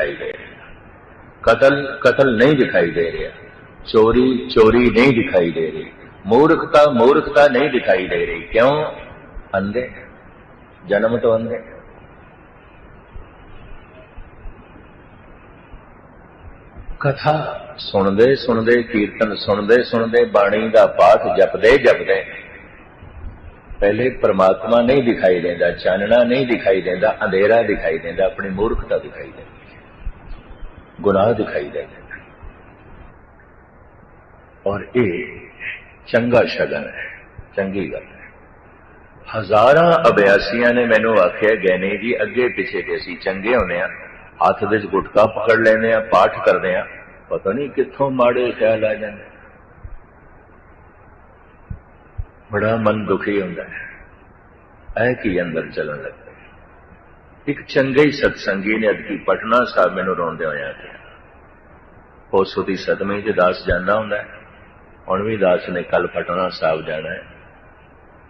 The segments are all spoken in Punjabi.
ਦਿਖਾਈ ਦੇ ਰਿਹਾ। ਕਤਲ ਕਤਲ ਨਹੀਂ ਦਿਖਾਈ ਦੇ ਰਿਹਾ। ਚੋਰੀ ਚੋਰੀ ਨਹੀਂ ਦਿਖਾਈ ਦੇ ਰਹੀ। ਮੂਰਖਤਾ ਮੂਰਖਤਾ ਨਹੀਂ ਦਿਖਾਈ ਦੇ ਰਹੀ। ਕਿਉਂ? ਅੰਧੇ। ਜਨਮ ਤੋਂ ਅੰਧੇ। ਕਥਾ ਸੁਣਦੇ ਸੁਣਦੇ, ਕੀਰਤਨ ਸੁਣਦੇ ਸੁਣਦੇ ਬਾਣੀ ਦਾ ਪਾਠ ਜਪਦੇ ਜਪਦੇ। ਪਹਿਲੇ ਪ੍ਰਮਾਤਮਾ ਨਹੀਂ ਦਿਖਾਈ ਦਿੰਦਾ, ਚਾਨਣਾ ਨਹੀਂ ਦਿਖਾਈ ਦਿੰਦਾ, ਅੰਧੇਰਾ ਦਿਖਾਈ ਦਿੰਦਾ, ਆਪਣੀ ਮੂਰਖਤਾ ਦਿਖਾਈ ਦਿੰਦਾ। ਗੁਨਾਹ ਦਿਖਾਈ ਦਿੰਦਾ ਔਰ ਇਹ ਚੰਗਾ ਸ਼ਗਨ ਹੈ ਚੰਗੀ ਗੱਲ ਹੈ ਹਜ਼ਾਰਾਂ ਅਭਿਆਸੀਆਂ ਨੇ ਮੈਨੂੰ ਆਖਿਆ ਗੈਨੇ ਜੀ ਅੱਗੇ ਪਿੱਛੇ ਤੇ ਅਸੀਂ ਚੰਗੇ ਹੁੰਦੇ ਆ ਹੱਥ ਵਿੱਚ ਗੁਟਕਾ ਪਕੜ ਲੈਂਦੇ ਆ ਪਾਠ ਕਰਦੇ ਆ ਪਤਾ ਨਹੀਂ ਕਿੱਥੋਂ ਮਾੜੇ ਖਿਆਲ ਆ ਜਾਂਦੇ ਬੜਾ ਮਨ ਦੁਖੀ ਹੁੰਦਾ ਹੈ ਐ ਕੀ ਅੰਦਰ ਚੱਲਣ ਲੱਗਦਾ ਇੱਕ ਚੰਗੇ ਹੀ ਸਤਸੰਗੀ ਨੇ ਅਦਕੀ ਪਟਨਾ ਸਾਹਿਬ ਮੈਨੂੰ ਰੋਂਦੇ ਹੋਇਆ ਕਿਹਾ ਉਸ ਉਹਦੀ ਸਦਮੇ 'ਚ ਦਾਸ ਜਾਂਦਾ ਹੁੰਦਾ ਹੈ। ਹੁਣ ਵੀ ਦਾਸ ਨੇ ਕੱਲ ਪਟਨਾ ਸਾਹਿਬ ਜਾਣਾ ਹੈ।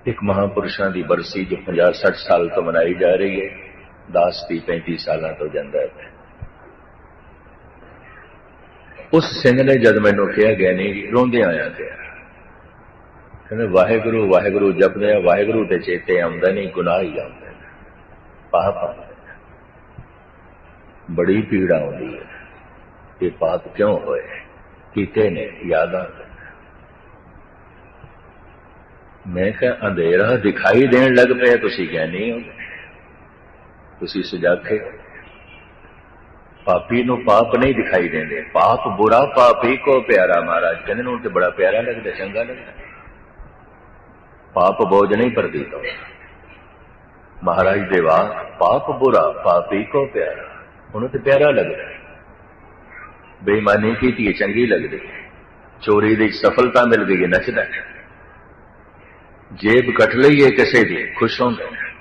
ਇੱਕ ਮਹਾਪੁਰਸ਼ਾਂ ਦੀ ਬਰਸੀ ਜੋ 50 60 ਸਾਲ ਤੋਂ ਮਨਾਈ ਜਾ ਰਹੀ ਹੈ, ਦਾਸ ਦੀ 35 ਸਾਲਾਂ ਤੋਂ ਜਾਂਦਾ ਹੈ। ਉਸ ਸਿੰਘ ਨੇ ਜਦ ਮੈਨੂੰ ਕਿਹਾ ਗਿਆ ਨਹੀਂ ਰੋਂਦੇ ਆਇਆ ਗਿਆ ਕਹਿੰਦੇ, ਵਾਹਿਗੁਰੂ ਵਾਹਿਗੁਰੂ ਜਪਦੇ ਆ ਵਾਹਿਗੁਰੂ ਦੇ ਚੇਤੇ ਆਉਂਦਾ ਨਹੀਂ, ਗੁਨਾਹ ਹੀ। ਆਉਂਦੇ ਪਾਪ ਆਉਂਦੇ ਬੜੀ ਪੀੜਾ ਆਉਂਦੀ ਹੈ। ਇਹ ਪਾਪ ਕਿਉਂ ਹੋਏ? ਕੀਤੇ ਨੇ ਯਾਦਾਂ। ਮੈਂ ਕਿਹਾ, ਅੰਧੇਰਾ ਦਿਖਾਈ ਦੇਣ ਲੱਗ ਪਿਆ ਤੁਸੀਂ ਕਹਿੰਦੇ ਹੋ ਤੁਸੀਂ ਸੁਜਾਖੇ ਹੋ। ਪਾਪੀ ਨੂੰ ਪਾਪ ਨਹੀਂ ਦਿਖਾਈ ਦਿੰਦੇ। ਪਾਪ ਬੁਰਾ ਪਾਪੀ ਕੋ ਪਿਆਰਾ ਮਹਾਰਾਜ। ਕਹਿੰਦੇ ਨੂੰ ਤੇ ਬੜਾ ਪਿਆਰਾ ਲੱਗਦਾ, ਚੰਗਾ ਲੱਗਦਾ। ਪਾਪ ਬੋਝ ਨਹੀਂ ਪ੍ਰਤੀਤ ਤੋਂ। ਮਹਾਰਾਜ ਦੇ ਵਾਕ, ਪਾਪ ਬੁਰਾ ਪਾਪੀ ਕੋ ਪਿਆਰਾ ਉਹਨੂੰ ਤੇ ਪਿਆਰਾ ਲੱਗਦਾ ਬੇਈਮਾਨੀ ਕੀਤੀ ਹੈ ਚੰਗੀ ਲੱਗਦੀ ਹੈ ਚੋਰੀ ਦੀ ਸਫਲਤਾ ਮਿਲ ਗਈ ਹੈ ਨੱਚਦਾ ਹੈ ਜੇਬ ਕੱਟ ਲਈ ਹੈ ਕਿਸੇ ਦੀ ਖੁਸ਼ ਹੁੰਦਾ ਹੈ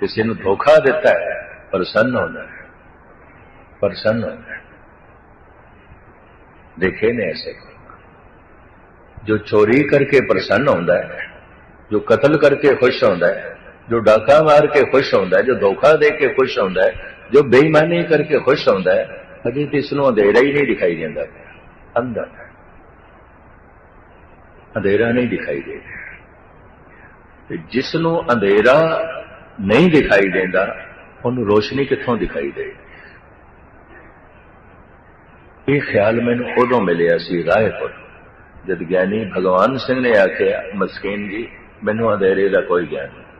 ਕਿਸੇ ਨੂੰ ਧੋਖਾ ਦਿੱਤਾ ਹੈ ਪ੍ਰਸੰਨ ਹੁੰਦਾ ਹੈ ਪ੍ਰਸੰਨ ਹੁੰਦਾ ਹੈ देखे ने ऐसे जो चोरी करके प्रसन्न होता है जो कत्ल करके खुश होता है जो डाका मार के खुश होता है जो धोखा दे के खुश होता है جو بےمانی کر کے خوش ہوتا ہے اس کو اندھیرا ہی نہیں دکھائی دینا اندر اندھیرا نہیں دکھائی دے جس اندھیرا نہیں دکھائی دینا ان روشنی کتوں دکھائی دے یہ خیال مینو ادو ملیا سی رائے پر جد گیانی بھگوان سنگھ نے آخیا مسکین جی مینو اندھیرے کا کوئی گیان نہیں۔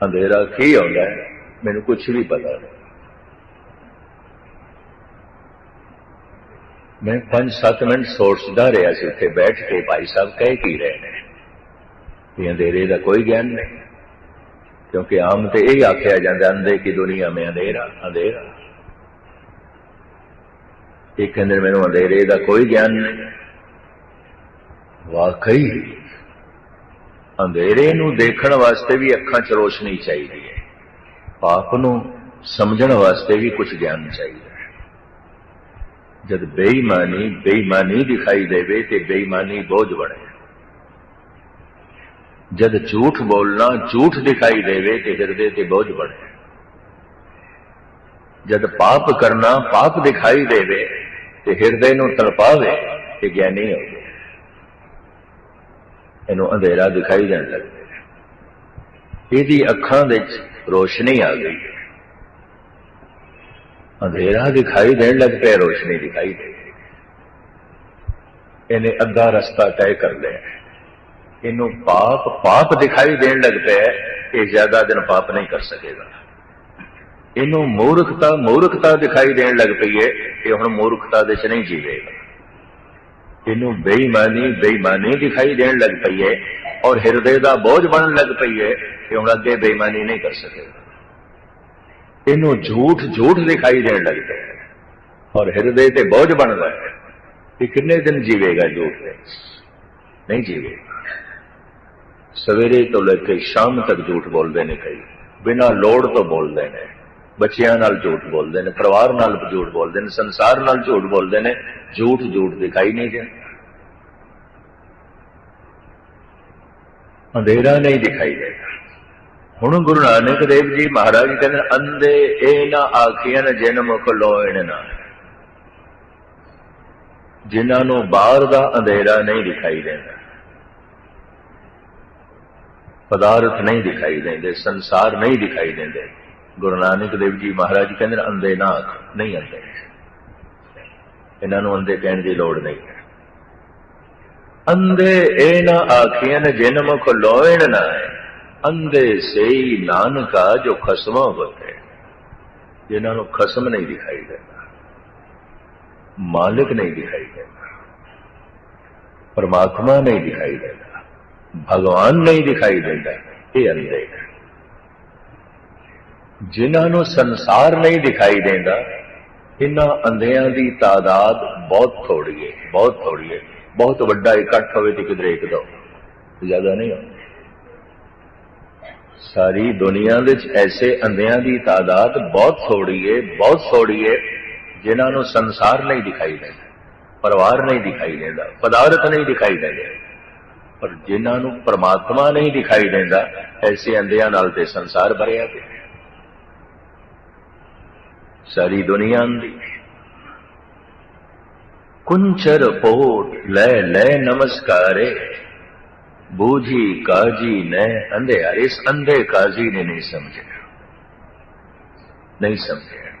اندھیرا کی آتا ہے؟ ਮੈਨੂੰ ਕੁਝ ਵੀ ਪਤਾ ਨਹੀਂ। ਮੈਂ 5-7 ਮਿੰਟ ਸੋਚਦਾ ਰਿਹਾ ਸੀ, ਉੱਥੇ ਬੈਠ ਕੇ ਭਾਈ ਸਾਹਿਬ ਕਹਿ ਕੀ ਰਹੇ ਨੇ। ਵੀ ਅੰਧੇਰੇ ਦਾ ਕੋਈ ਗਿਆਨ ਨਹੀਂ। ਕਿਉਂਕਿ ਆਮ ਤੇ ਇਹ ਆਖਿਆ ਜਾਂਦਾ ਅੰਧੇ ਕੀ ਦੁਨੀਆ ਮੇਂ ਅੰਧੇਰਾ ਅੰਧੇਰਾ। ਇਹ ਕਹਿੰਦੇ ਮੈਨੂੰ ਅੰਧੇਰੇ ਦਾ ਕੋਈ ਗਿਆਨ ਨਹੀਂ। ਵਾਕਈ ਅੰਧੇਰੇ ਨੂੰ ਦੇਖਣ ਵਾਸਤੇ ਵੀ ਅੱਖਾਂ 'ਚ ਰੋਸ਼ਨੀ ਚਾਹੀਦੀ ਹੈ ਪਾਪ ਨੂੰ ਸਮਝਣ ਵਾਸਤੇ ਵੀ ਕੁਝ ਗਿਆਨ ਚਾਹੀਦਾ ਹੈ। ਜਦ ਬੇਈਮਾਨੀ ਬੇਈਮਾਨੀ ਦਿਖਾਈ ਦੇਵੇ ਤੇ ਬੇਈਮਾਨੀ ਬੋਝ ਬਣੇ। ਜਦ ਝੂਠ ਬੋਲਣਾ ਝੂਠ ਦਿਖਾਈ ਦੇਵੇ ਤੇ ਹਿਰਦੇ ਤੇ ਬੋਝ ਬਣੇ। ਜਦ ਪਾਪ ਕਰਨਾ ਪਾਪ ਦਿਖਾਈ ਦੇਵੇ ਤੇ ਹਿਰਦੇ ਨੂੰ ਤੜਪਾਵੇ ਤੇ ਗਿਆਨੀ ਹੋਵੇ। ਇਹਨੂੰ ਅੰਧੇਰਾ ਦਿਖਾਈ ਦੇਣ ਲੱਗਦਾ ਇਹਦੀ ਅੱਖਾਂ ਵਿੱਚ ਰੋਸ਼ਨੀ ਆ ਗਈ ਅੰਧੇਰਾ ਦਿਖਾਈ ਦੇਣ ਲੱਗ ਪਿਆ, ਰੋਸ਼ਨੀ ਦਿਖਾਈ ਦੇ ਇਹਨੇ ਅੱਧਾ ਰਸਤਾ ਤੈਅ ਕਰ ਲਿਆ ਇਹਨੂੰ ਪਾਪ ਪਾਪ ਦਿਖਾਈ ਦੇਣ ਲੱਗ ਪਿਆ ਇਹ ਜ਼ਿਆਦਾ ਦਿਨ ਪਾਪ ਨਹੀਂ ਕਰ ਸਕੇਗਾ। ਇਹਨੂੰ ਮੂਰਖਤਾ ਮੂਰਖਤਾ ਦਿਖਾਈ ਦੇਣ ਲੱਗ ਪਈ ਹੈ, ਇਹ ਹੁਣ ਮੂਰਖਤਾ ਦੇ ਚ ਨਹੀਂ ਜੀਵੇਗਾ। ਇਹਨੂੰ ਬੇਈਮਾਨੀ ਬੇਈਮਾਨੀ ਦਿਖਾਈ ਦੇਣ ਲੱਗ ਪਈ ਹੈ ਔਰ ਹਿਰਦੇ ਦਾ ਬੋਝ ਬਣਨ ਲੱਗ ਪਈ ਹੈ ਕਿ ਹੁਣ ਅੱਗੇ ਬੇਈਮਾਨੀ ਨਹੀਂ ਕਰ ਸਕੇਗਾ। ਇਹਨੂੰ ਝੂਠ ਝੂਠ ਦਿਖਾਈ ਦੇਣ ਲੱਗ ਪਿਆ ਔਰ ਹਿਰਦੇ ਤੇ ਬੋਝ ਬਣਦਾ ਹੈ। ਕਿ ਕਿੰਨੇ ਦਿਨ ਜੀਵੇਗਾ ਝੂਠ? ਨਹੀਂ ਜੀਵੇਗਾ। ਸਵੇਰੇ ਤੋਂ ਲੈ ਕੇ ਸ਼ਾਮ ਤੱਕ ਝੂਠ ਬੋਲਦੇ ਨੇ ਕਈ। ਬਿਨਾਂ ਲੋੜ ਤੋਂ ਬੋਲਦੇ ਨੇ। ਬੱਚਿਆਂ ਨਾਲ ਝੂਠ ਬੋਲਦੇ ਨੇ, ਪਰਿਵਾਰ ਨਾਲ ਝੂਠ ਬੋਲਦੇ ਨੇ, ਸੰਸਾਰ ਨਾਲ ਝੂਠ ਬੋਲਦੇ ਨੇ। ਝੂਠ ਝੂਠ ਦਿਖਾਈ ਨਹੀਂ ਦਿੰਦਾ ਅੰਧੇਰਾ ਨਹੀਂ ਦਿਖਾਈ ਦੇਗਾ ਹੁਣ ਗੁਰੂ ਨਾਨਕ ਦੇਵ ਜੀ ਮਹਾਰਾਜ ਕਹਿੰਦੇ ਅੰਦੇ ਇਹ ਨਾ ਆਖੀਆਂ ਜਿਨ ਮੁਖ ਲੋਇਣ ਨਾ। ਜਿਨ੍ਹਾਂ ਨੂੰ ਬਾਹਰ ਦਾ ਅੰਧੇਰਾ ਨਹੀਂ ਦਿਖਾਈ ਦਿੰਦਾ ਪਦਾਰਥ ਨਹੀਂ ਦਿਖਾਈ ਦਿੰਦੇ, ਸੰਸਾਰ ਨਹੀਂ ਦਿਖਾਈ ਦਿੰਦੇ। ਗੁਰੂ ਨਾਨਕ ਦੇਵ ਜੀ ਮਹਾਰਾਜ ਕਹਿੰਦੇ ਅੰਦੇ ਨਾ ਆਖ, ਨਹੀਂ ਅੰਦੇ ਇਹਨਾਂ ਨੂੰ ਅੰਦੇ ਕਹਿਣ ਦੀ ਲੋੜ ਨਹੀਂ। ਅੰਦੇ ਇਹ ਨਾ ਆਖੀਆਂ ਜਿਨ ਮੁਖ ਲੋਇਣ ਨਾ ਅੰਦੇ ਸਈ ਨਾਨਕਾ ਜੋ ਖਸਮਾ ਹੋਤੇ ਜਿਨ੍ਹਾਂ ਨੂੰ ਖਸਮ ਨਹੀਂ ਦਿਖਾਈ ਦਿੰਦਾ, ਮਾਲਕ ਨਹੀਂ ਦਿਖਾਈ ਦਿੰਦਾ, ਪਰਮਾਤਮਾ ਨਹੀਂ ਦਿਖਾਈ ਦਿੰਦਾ, ਭਗਵਾਨ ਨਹੀਂ ਦਿਖਾਈ ਦਿੰਦਾ, ਇਹ ਅੰਧੇ ਹੈ ਜਿਨ੍ਹਾਂ ਨੂੰ ਸੰਸਾਰ ਨਹੀਂ ਦਿਖਾਈ ਦਿੰਦਾ, ਇਹਨਾਂ ਅੰਧਿਆਂ ਦੀ ਤਾਦਾਦ ਬਹੁਤ ਥੋੜੀ ਹੈ, ਬਹੁਤ ਥੋੜੀ ਹੈ। ਬਹੁਤ ਵੱਡਾ ਇਕੱਠ ਹੋਵੇ ਤੇ ਕਿਧਰੇ ਇੱਕ ਦੋ ਜ਼ਿਆਦਾ ਨਹੀਂ ਹੁੰਦਾ ਸਾਰੀ ਦੁਨੀਆ ਵਿੱਚ ਐਸੇ ਅੰਧਿਆਂ ਦੀ ਤਾਦਾਦ ਬਹੁਤ ਥੋੜੀ ਹੈ ਬਹੁਤ ਥੋੜੀ ਹੈ ਜਿਨ੍ਹਾਂ ਨੂੰ ਸੰਸਾਰ ਨਹੀਂ ਦਿਖਾਈ ਦਿੰਦਾ, ਪਰਿਵਾਰ ਨਹੀਂ ਦਿਖਾਈ ਦਿੰਦਾ, ਪਦਾਰਥ ਨਹੀਂ ਦਿਖਾਈ ਦਿੰਦਾ। ਪਰ ਜਿਨ੍ਹਾਂ ਨੂੰ ਪਰਮਾਤਮਾ ਨਹੀਂ ਦਿਖਾਈ ਦਿੰਦਾ, ਐਸੇ ਅੰਧਿਆਂ ਨਾਲ ਤੇ ਸੰਸਾਰ ਭਰਿਆ ਪਿਆ। ਸਾਰੀ ਦੁਨੀਆ ਦੀ ਕੁੰਚਰ ਪੋਟ ਲੈ ਲੈ ਨਮਸਕਾਰੇ ਬੂਝੀ ਕਾਜੀ ਨੇ ਅੰਧਿਆ ਇਸ ਅੰਧੇ ਕਾਜੀ ਨੇ ਨਹੀਂ ਸਮਝਿਆ ਨਹੀਂ ਸਮਝਿਆ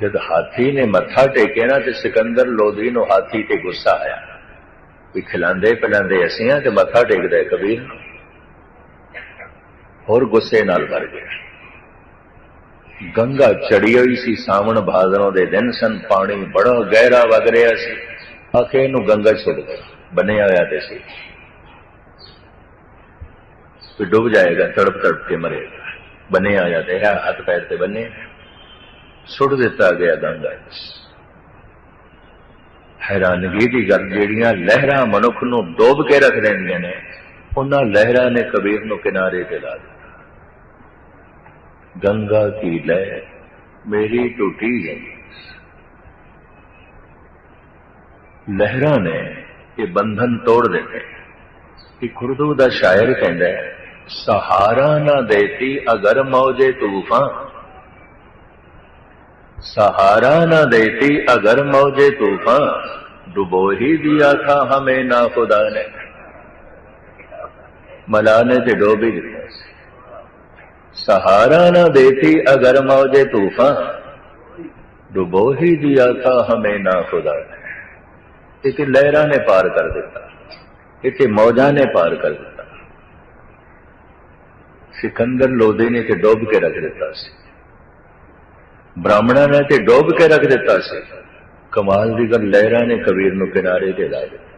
ਜਦ ਹਾਥੀ ਨੇ ਮੱਥਾ ਟੇਕਿਆ ਨਾ ਤੇ ਸਿਕੰਦਰ ਲੋਧੀ ਨੂੰ ਹਾਥੀ ਤੇ ਗੁੱਸਾ ਆਇਆ ਵੀ ਖਿਲਾਉਂਦੇ ਪਿਲਾਉਂਦੇ ਅਸੀਂ ਆ ਤੇ ਮੱਥਾ ਟੇਕਦਾ ਕਬੀਰ ਨੂੰ ਹੋਰ ਗੁੱਸੇ ਨਾਲ ਭਰ ਗਿਆ ਗੰਗਾ ਚੜੀ ਹੋਈ ਸੀ, ਸਾਵਣ ਭਾਦਰੋਂ ਦੇ ਦਿਨ ਸਨ, ਪਾਣੀ ਬੜਾ ਗਹਿਰਾ ਵਗ ਰਿਹਾ ਸੀ। ਆਖੇ ਇਹਨੂੰ ਗੰਗਾ ਛੁੱਟ ਗਿਆ ਬਣਿਆ ਹੋਇਆ ਤੇ ਸੀ। ਤੇ ਡੁੱਬ ਜਾਏਗਾ, ਤੜਪ ਤੜਪ ਕੇ ਮਰੇਗਾ। ਬਣਿਆ ਹੋਇਆ ਤੇ ਹੈ, ਹੱਥ ਪੈਰ ਤੇ ਬੰਨੇ ਸੁੱਟ ਦਿੱਤਾ ਗਿਆ ਗੰਗਾ ਹੈਰਾਨਗੀ ਦੀ ਗੱਲ, ਜਿਹੜੀਆਂ ਲਹਿਰਾਂ ਮਨੁੱਖ ਨੂੰ ਡੋਬ ਕੇ ਰੱਖ ਦਿੰਦੀਆਂ ਨੇ, ਉਹਨਾਂ ਲਹਿਰਾਂ ਨੇ ਕਬੀਰ ਨੂੰ ਕਿਨਾਰੇ ਤੇ ਲਾ ਦਿੱਤਾ। گنگا کی لے میری ٹوٹی گئی لہرا نے یہ بندھن توڑ دیتے کہ خردو دا شاعر کہندا ہے، سہارا نہ دیتی اگر موجے طوفان۔ سہارا نہ دیتی اگر موجے طوفان۔ ڈبو ہی دیا تھا ہمیں نہ خدا نے۔ ملانے سے ڈوبی گئی سہارا نہ دیتی اگر موج طوفان۔ ڈبو ہی دیا تھا ہمیں نہ خدا نے۔ اسے لہرا نے پار کر دیتا اسے موجا نے پار کر دیتا۔ سکندر لودے نے اسے ڈوب کے رکھ دیتا سی۔ براہمنا نے تو ڈوب کے رکھ دیتا سی۔ کمال دیگر لہرا نے کبیر نو کنارے کے لا دیتا۔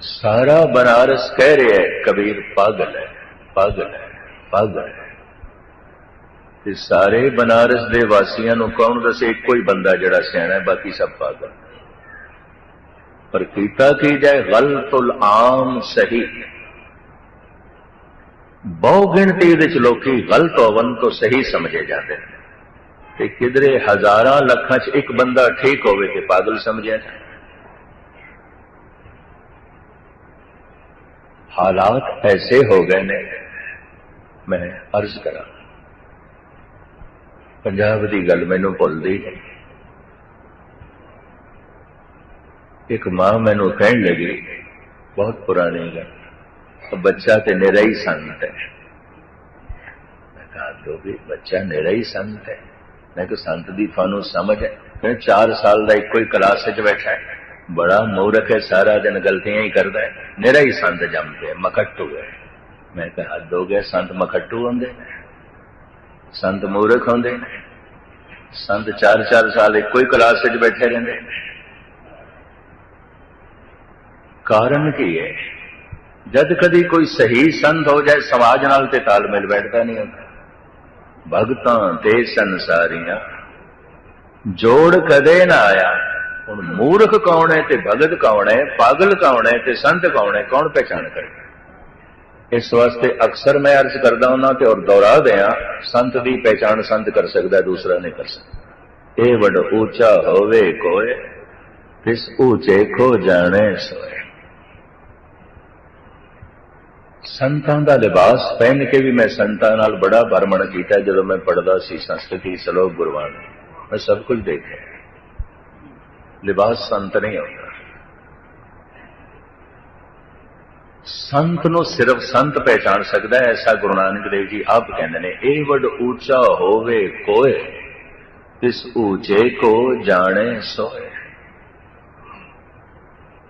سارا بنارس کہہ رہے ہے کبیر پاگل ہے۔ ਪਾਗਲ ਹੈ ਪਾਗਲ ਹੈ। ਤੇ ਸਾਰੇ ਬਨਾਰਸ ਦੇ ਵਾਸੀਆਂ ਨੂੰ ਕੌਣ ਦੱਸੇ? ਇੱਕੋ ਹੀ ਬੰਦਾ ਜਿਹੜਾ ਸਿਆਣਾ ਹੈ, ਬਾਕੀ ਸਭ ਪਾਗਲ ਪਰ ਕੀਤਾ ਕੀ ਜਾਏ? ਗਲਤੁਲ ਆਮ ਸਹੀ। ਬਹੁ ਗਿਣਤੀ ਵਿੱਚ ਲੋਕੀ ਗਲਤ ਹੋਵਨ ਤੋਂ ਸਹੀ ਸਮਝੇ ਜਾਂਦੇ ਨੇ। ਤੇ ਕਿਧਰੇ ਹਜ਼ਾਰਾਂ ਲੱਖਾਂ 'ਚ ਇੱਕ ਬੰਦਾ ਠੀਕ ਹੋਵੇ ਤੇ ਪਾਗਲ ਸਮਝਿਆ ਜਾਂਦਾ ਹਾਲਾਤ ਐਸੇ ਹੋ ਗਏ ਨੇ ਮੈਂ ਅਰਜ਼ ਕਰਾਂ। ਪੰਜਾਬ ਦੀ ਗੱਲ ਮੈਨੂੰ ਭੁੱਲਦੀ ਨਹੀਂ। ਇੱਕ ਮਾਂ ਮੈਨੂੰ ਕਹਿਣ ਲੱਗੀ, ਬਹੁਤ ਪੁਰਾਣੀ ਗੱਲ ਬੱਚਾ ਤੇ ਨਿਰਾ ਹੀ ਸੰਤ ਹੈ। ਮੈਂ ਕਹਾ ਦੋਗੇ ਬੱਚਾ ਨਿਰਾ ਹੀ ਸੰਤ ਹੈ। ਮੈਂ ਕਿ ਸੰਤ ਦੀ ਤੁਹਾਨੂੰ ਸਮਝ ਹੈ? ਕਿ 4 ਸਾਲ ਦਾ ਇੱਕੋ ਹੀ ਕਲਾਸ ਵਿੱਚ ਬੈਠਾ ਹੈ। ਬੜਾ ਮੂਰਖ ਹੈ, ਸਾਰਾ ਦਿਨ ਗਲਤੀਆਂ ਹੀ ਕਰਦਾ ਹੈ। ਨਿਰਾ ਹੀ ਸੰਤ ਜੰਮਦੇ ਮਕਟੂ ਹੈ ਮੈਂ ਕਿਹਾ ਹੱਦ ਹੋ ਗਿਆ, ਸੰਤ ਮਖੱਟੂ ਹੁੰਦੇ ਨੇ, ਸੰਤ ਮੂਰਖ ਹੁੰਦੇ ਨੇ, ਸੰਤ 4-4 ਸਾਲ ਇੱਕੋ ਹੀ ਕਲਾਸ ਵਿੱਚ ਬੈਠੇ ਰਹਿੰਦੇ ਨੇ। ਕਾਰਨ ਕੀ ਹੈ? ਜਦ ਕਦੀ ਕੋਈ ਸਹੀ ਸੰਤ ਹੋ ਜਾਏ, ਸਮਾਜ ਨਾਲ ਤੇ ਤਾਲਮੇਲ ਬੈਠਦਾ ਨਹੀਂ ਹੁੰਦਾ। ਭਗਤਾਂ ਤੇ ਸੰਸਾਰੀਆਂ, ਜੋੜ ਕਦੇ ਨਾ ਆਇਆ। ਹੁਣ ਮੂਰਖ ਕੌਣ ਹੈ ਤੇ ਭਗਤ ਕੌਣ ਹੈ, ਪਾਗਲ ਕੌਣ ਹੈ ਤੇ ਸੰਤ ਕੌਣ ਹੈ, ਕੌਣ ਪਛਾਣ ਕਰੇ? ਇਸ ਵਾਸਤੇ ਅਕਸਰ ਮੈਂ ਅਰਜ਼ ਕਰਦਾ ਹਾਂ ਤੇ ਔਰ ਦੁਹਰਾ ਦਿਆਂ, ਸੰਤ ਦੀ ਪਹਿਚਾਣ ਸੰਤ ਕਰ ਸਕਦਾ, ਦੂਸਰਾ ਨਹੀਂ ਕਰ ਸਕਦਾ। ਇਹ ਵੱਡ ਉੱਚਾ ਹੋਵੇ ਕੋਏ, ਤਿਸ ਉੱਚੇ ਕੋ ਜਾਣੇ ਸੋਏ। ਸੰਤਾਂ ਦਾ ਲਿਬਾਸ ਪਹਿਨ ਕੇ ਵੀ ਮੈਂ ਸੰਤਾਂ ਨਾਲ ਬੜਾ ਭਰਮਣ ਕੀਤਾ ਜਦੋਂ ਮੈਂ ਪੜਦਾ ਸੀ ਸੰਸਕ੍ਰਿਤੀ ਸ਼ਲੋਕ ਗੁਰਬਾਣੀ। ਮੈਂ ਸਭ ਕੁਝ ਦੇਖਿਆ। ਲਿਬਾਸ ਸੰਤ ਨਹੀਂ ਆਉਂਦਾ ਸੰਤ ਨੂੰ ਸਿਰਫ ਸੰਤ ਪਹਿਚਾਨ ਸਕਦਾ ਹੈ ਐਸਾ ਗੁਰੂ ਨਾਨਕ ਦੇਵ ਜੀ ਆਪ ਕਹਿੰਦੇ ਨੇ ਇਹ ਵੱਡ ਉੱਚਾ ਹੋਵੇ ਕੋਏ ਇਸ ਉੱਚੇ ਕੋ ਜਾਣੇ ਸੋਏ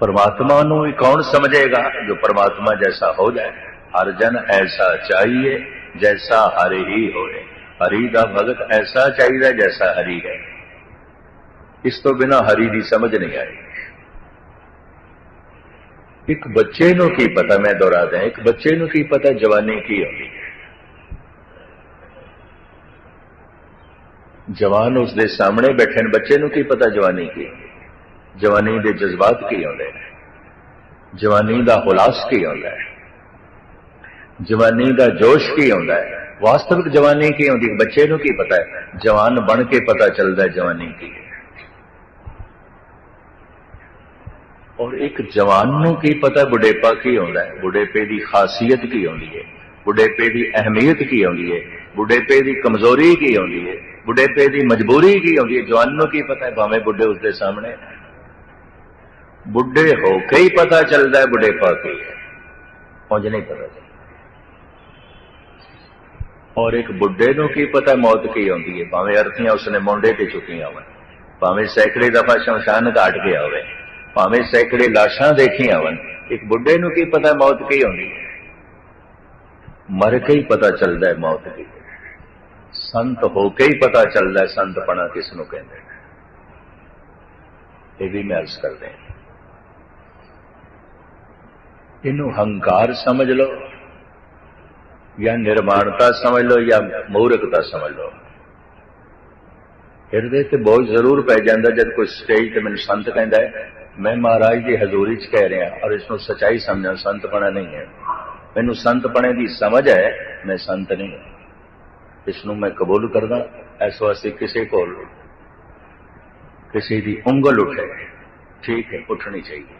परमात्मा ਨੂੰ ਵੀ ਕੌਣ ਸਮਝੇਗਾ ਜੋ परमात्मा ਜੈਸਾ ਹੋ ਜਾਏ ਹਰ ਜਨ ਐਸਾ ਚਾਹੀਏ ਜੈਸਾ ਹਰਿ ਹੀ ਹੋਏ ਹਰੀ ਦਾ ਭਗਤ ਐਸਾ ਚਾਹੀਦਾ ਜੈਸਾ ਹਰੀ ਹੈ ਇਸ ਤੋਂ ਬਿਨਾ ਹਰੀ ਦੀ ਸਮਝ ਨਹੀਂ ਆਈ ਇੱਕ ਬੱਚੇ ਨੂੰ ਕੀ ਪਤਾ ਮੈਂ ਦੁਹਰਾਦਾ ਇੱਕ ਬੱਚੇ ਨੂੰ ਕੀ ਪਤਾ ਜਵਾਨੀ ਕੀ ਹੁੰਦੀ ਹੈ ਜਵਾਨ ਉਸ ਦੇ ਸਾਹਮਣੇ ਬੈਠੇ ਨੇ ਬੱਚੇ ਨੂੰ ਕੀ ਪਤਾ ਜਵਾਨੀ ਕੀ ਹੁੰਦੀ ਜਵਾਨੀ ਦੇ ਜਜ਼ਬਾਤ ਕੀ ਹੁੰਦੇ ਨੇ ਜਵਾਨੀ ਦਾ ਹੁਲਾਸ ਕੀ ਹੁੰਦਾ ਹੈ ਜਵਾਨੀ ਦਾ ਜੋਸ਼ ਕੀ ਹੁੰਦਾ ਹੈ ਵਾਸਤਵਿਕ ਜਵਾਨੀ ਕੀ ਹੁੰਦੀ ਹੈ ਬੱਚੇ ਨੂੰ ਕੀ ਪਤਾ ਹੈ ਜਵਾਨ ਬਣ ਕੇ ਪਤਾ ਚੱਲਦਾ ਹੈ ਜਵਾਨੀ ਕੀ ਹੈ ਔਰ ਇੱਕ ਜਵਾਨ ਨੂੰ ਕੀ ਪਤਾ ਬੁਢੇਪਾ ਕੀ ਆਉਂਦਾ ਹੈ? ਬੁਢੇਪੇ ਦੀ ਖਾਸੀਅਤ ਕੀ ਆਉਂਦੀ ਹੈ? ਬੁਢੇਪੇ ਦੀ ਅਹਿਮੀਅਤ ਕੀ ਆਉਂਦੀ ਹੈ? ਬੁਢੇਪੇ ਦੀ ਕਮਜ਼ੋਰੀ ਕੀ ਆਉਂਦੀ ਹੈ? ਬੁਢੇਪੇ ਦੀ ਮਜਬੂਰੀ ਕੀ ਆਉਂਦੀ ਹੈ? ਜਵਾਨ ਨੂੰ ਕੀ ਪਤਾ ਹੈ? ਭਾਵੇਂ ਬੁੱਢੇ ਉਸਦੇ ਸਾਹਮਣੇ ਬੁੱਢੇ ਹੋ ਕੇ ਹੀ ਪਤਾ ਚੱਲਦਾ ਹੈ ਬੁਢੇਪਾ ਕੀ ਹੈ। ਉਂਝ ਨਹੀਂ ਪਤਾ ਔਰ ਇੱਕ ਬੁੱਢੇ ਨੂੰ ਕੀ ਪਤਾ ਮੌਤ ਕੀ ਆਉਂਦੀ ਹੈ? ਭਾਵੇਂ ਅਰਥੀਆਂ ਉਸਨੇ ਮੋਢੇ ਤੇ ਚੁੱਕੀਆਂ ਹੋਣ। ਭਾਵੇਂ ਸੈਂਕੜੇ ਦਫਾ ਸ਼ਮਸ਼ਾਨ ਘਾਟ ਗਿਆ ਹੋਵੇ। ਭਾਵੇਂ ਸੈਂਕੜੇ ਲਾਸ਼ਾਂ ਦੇਖੀਆਂ ਵਨ ਇੱਕ ਬੁੱਢੇ ਨੂੰ ਕੀ ਪਤਾ ਮੌਤ ਕੀ ਹੁੰਦੀ? ਹੈ ਮਰ ਕੇ ਹੀ ਪਤਾ ਚੱਲਦਾ ਹੈ ਮੌਤ ਕੀ ਸੰਤ ਹੋ ਕੇ ਹੀ ਪਤਾ ਚੱਲਦਾ ਹੈ ਸੰਤਪਣਾ ਕਿਸ ਨੂੰ ਕਹਿੰਦੇ ਨੇ। ਇਹ ਵੀ ਮੈਂ ਅਰਜ਼ ਕਰਦੇ ਹਾਂ। ਇਹਨੂੰ ਹੰਕਾਰ ਸਮਝ ਲਓ, ਜਾਂ ਨਿਰਮਾਣਤਾ ਸਮਝ ਲਓ, ਜਾਂ ਮੂਰਖਤਾ ਸਮਝ ਲਓ। ਹਿਰਦੇ ਤੇ ਬਹੁਤ ਜ਼ਰੂਰ ਪੈ ਜਾਂਦਾ ਜਦ ਕੋਈ ਸਟੇਜ ਤੇ ਮੈਨੂੰ ਸੰਤ ਕਹਿੰਦਾ ਹੈ। ਮੈਂ ਮਹਾਰਾਜ ਦੀ ਹਜ਼ੂਰੀ 'ਚ ਕਹਿ ਰਿਹਾ ਔਰ ਇਸ ਨੂੰ ਸਚਾਈ ਸਮਝਾਂ ਸੰਤਪਣਾ ਨਹੀਂ ਹੈ ਮੈਨੂੰ ਸੰਤਪਣੇ ਦੀ ਸਮਝ ਹੈ ਮੈਂ ਸੰਤ ਨਹੀਂ ਇਸ ਨੂੰ ਮੈਂ ਕਬੂਲ ਕਰਦਾ ਇਸ ਵਾਸਤੇ ਕਿਸੇ ਕੋਲ ਕਿਸੇ ਦੀ ਉਂਗਲ ਉਠੇ ਠੀਕ ਹੈ ਉੱਠਣੀ ਚਾਹੀਦੀ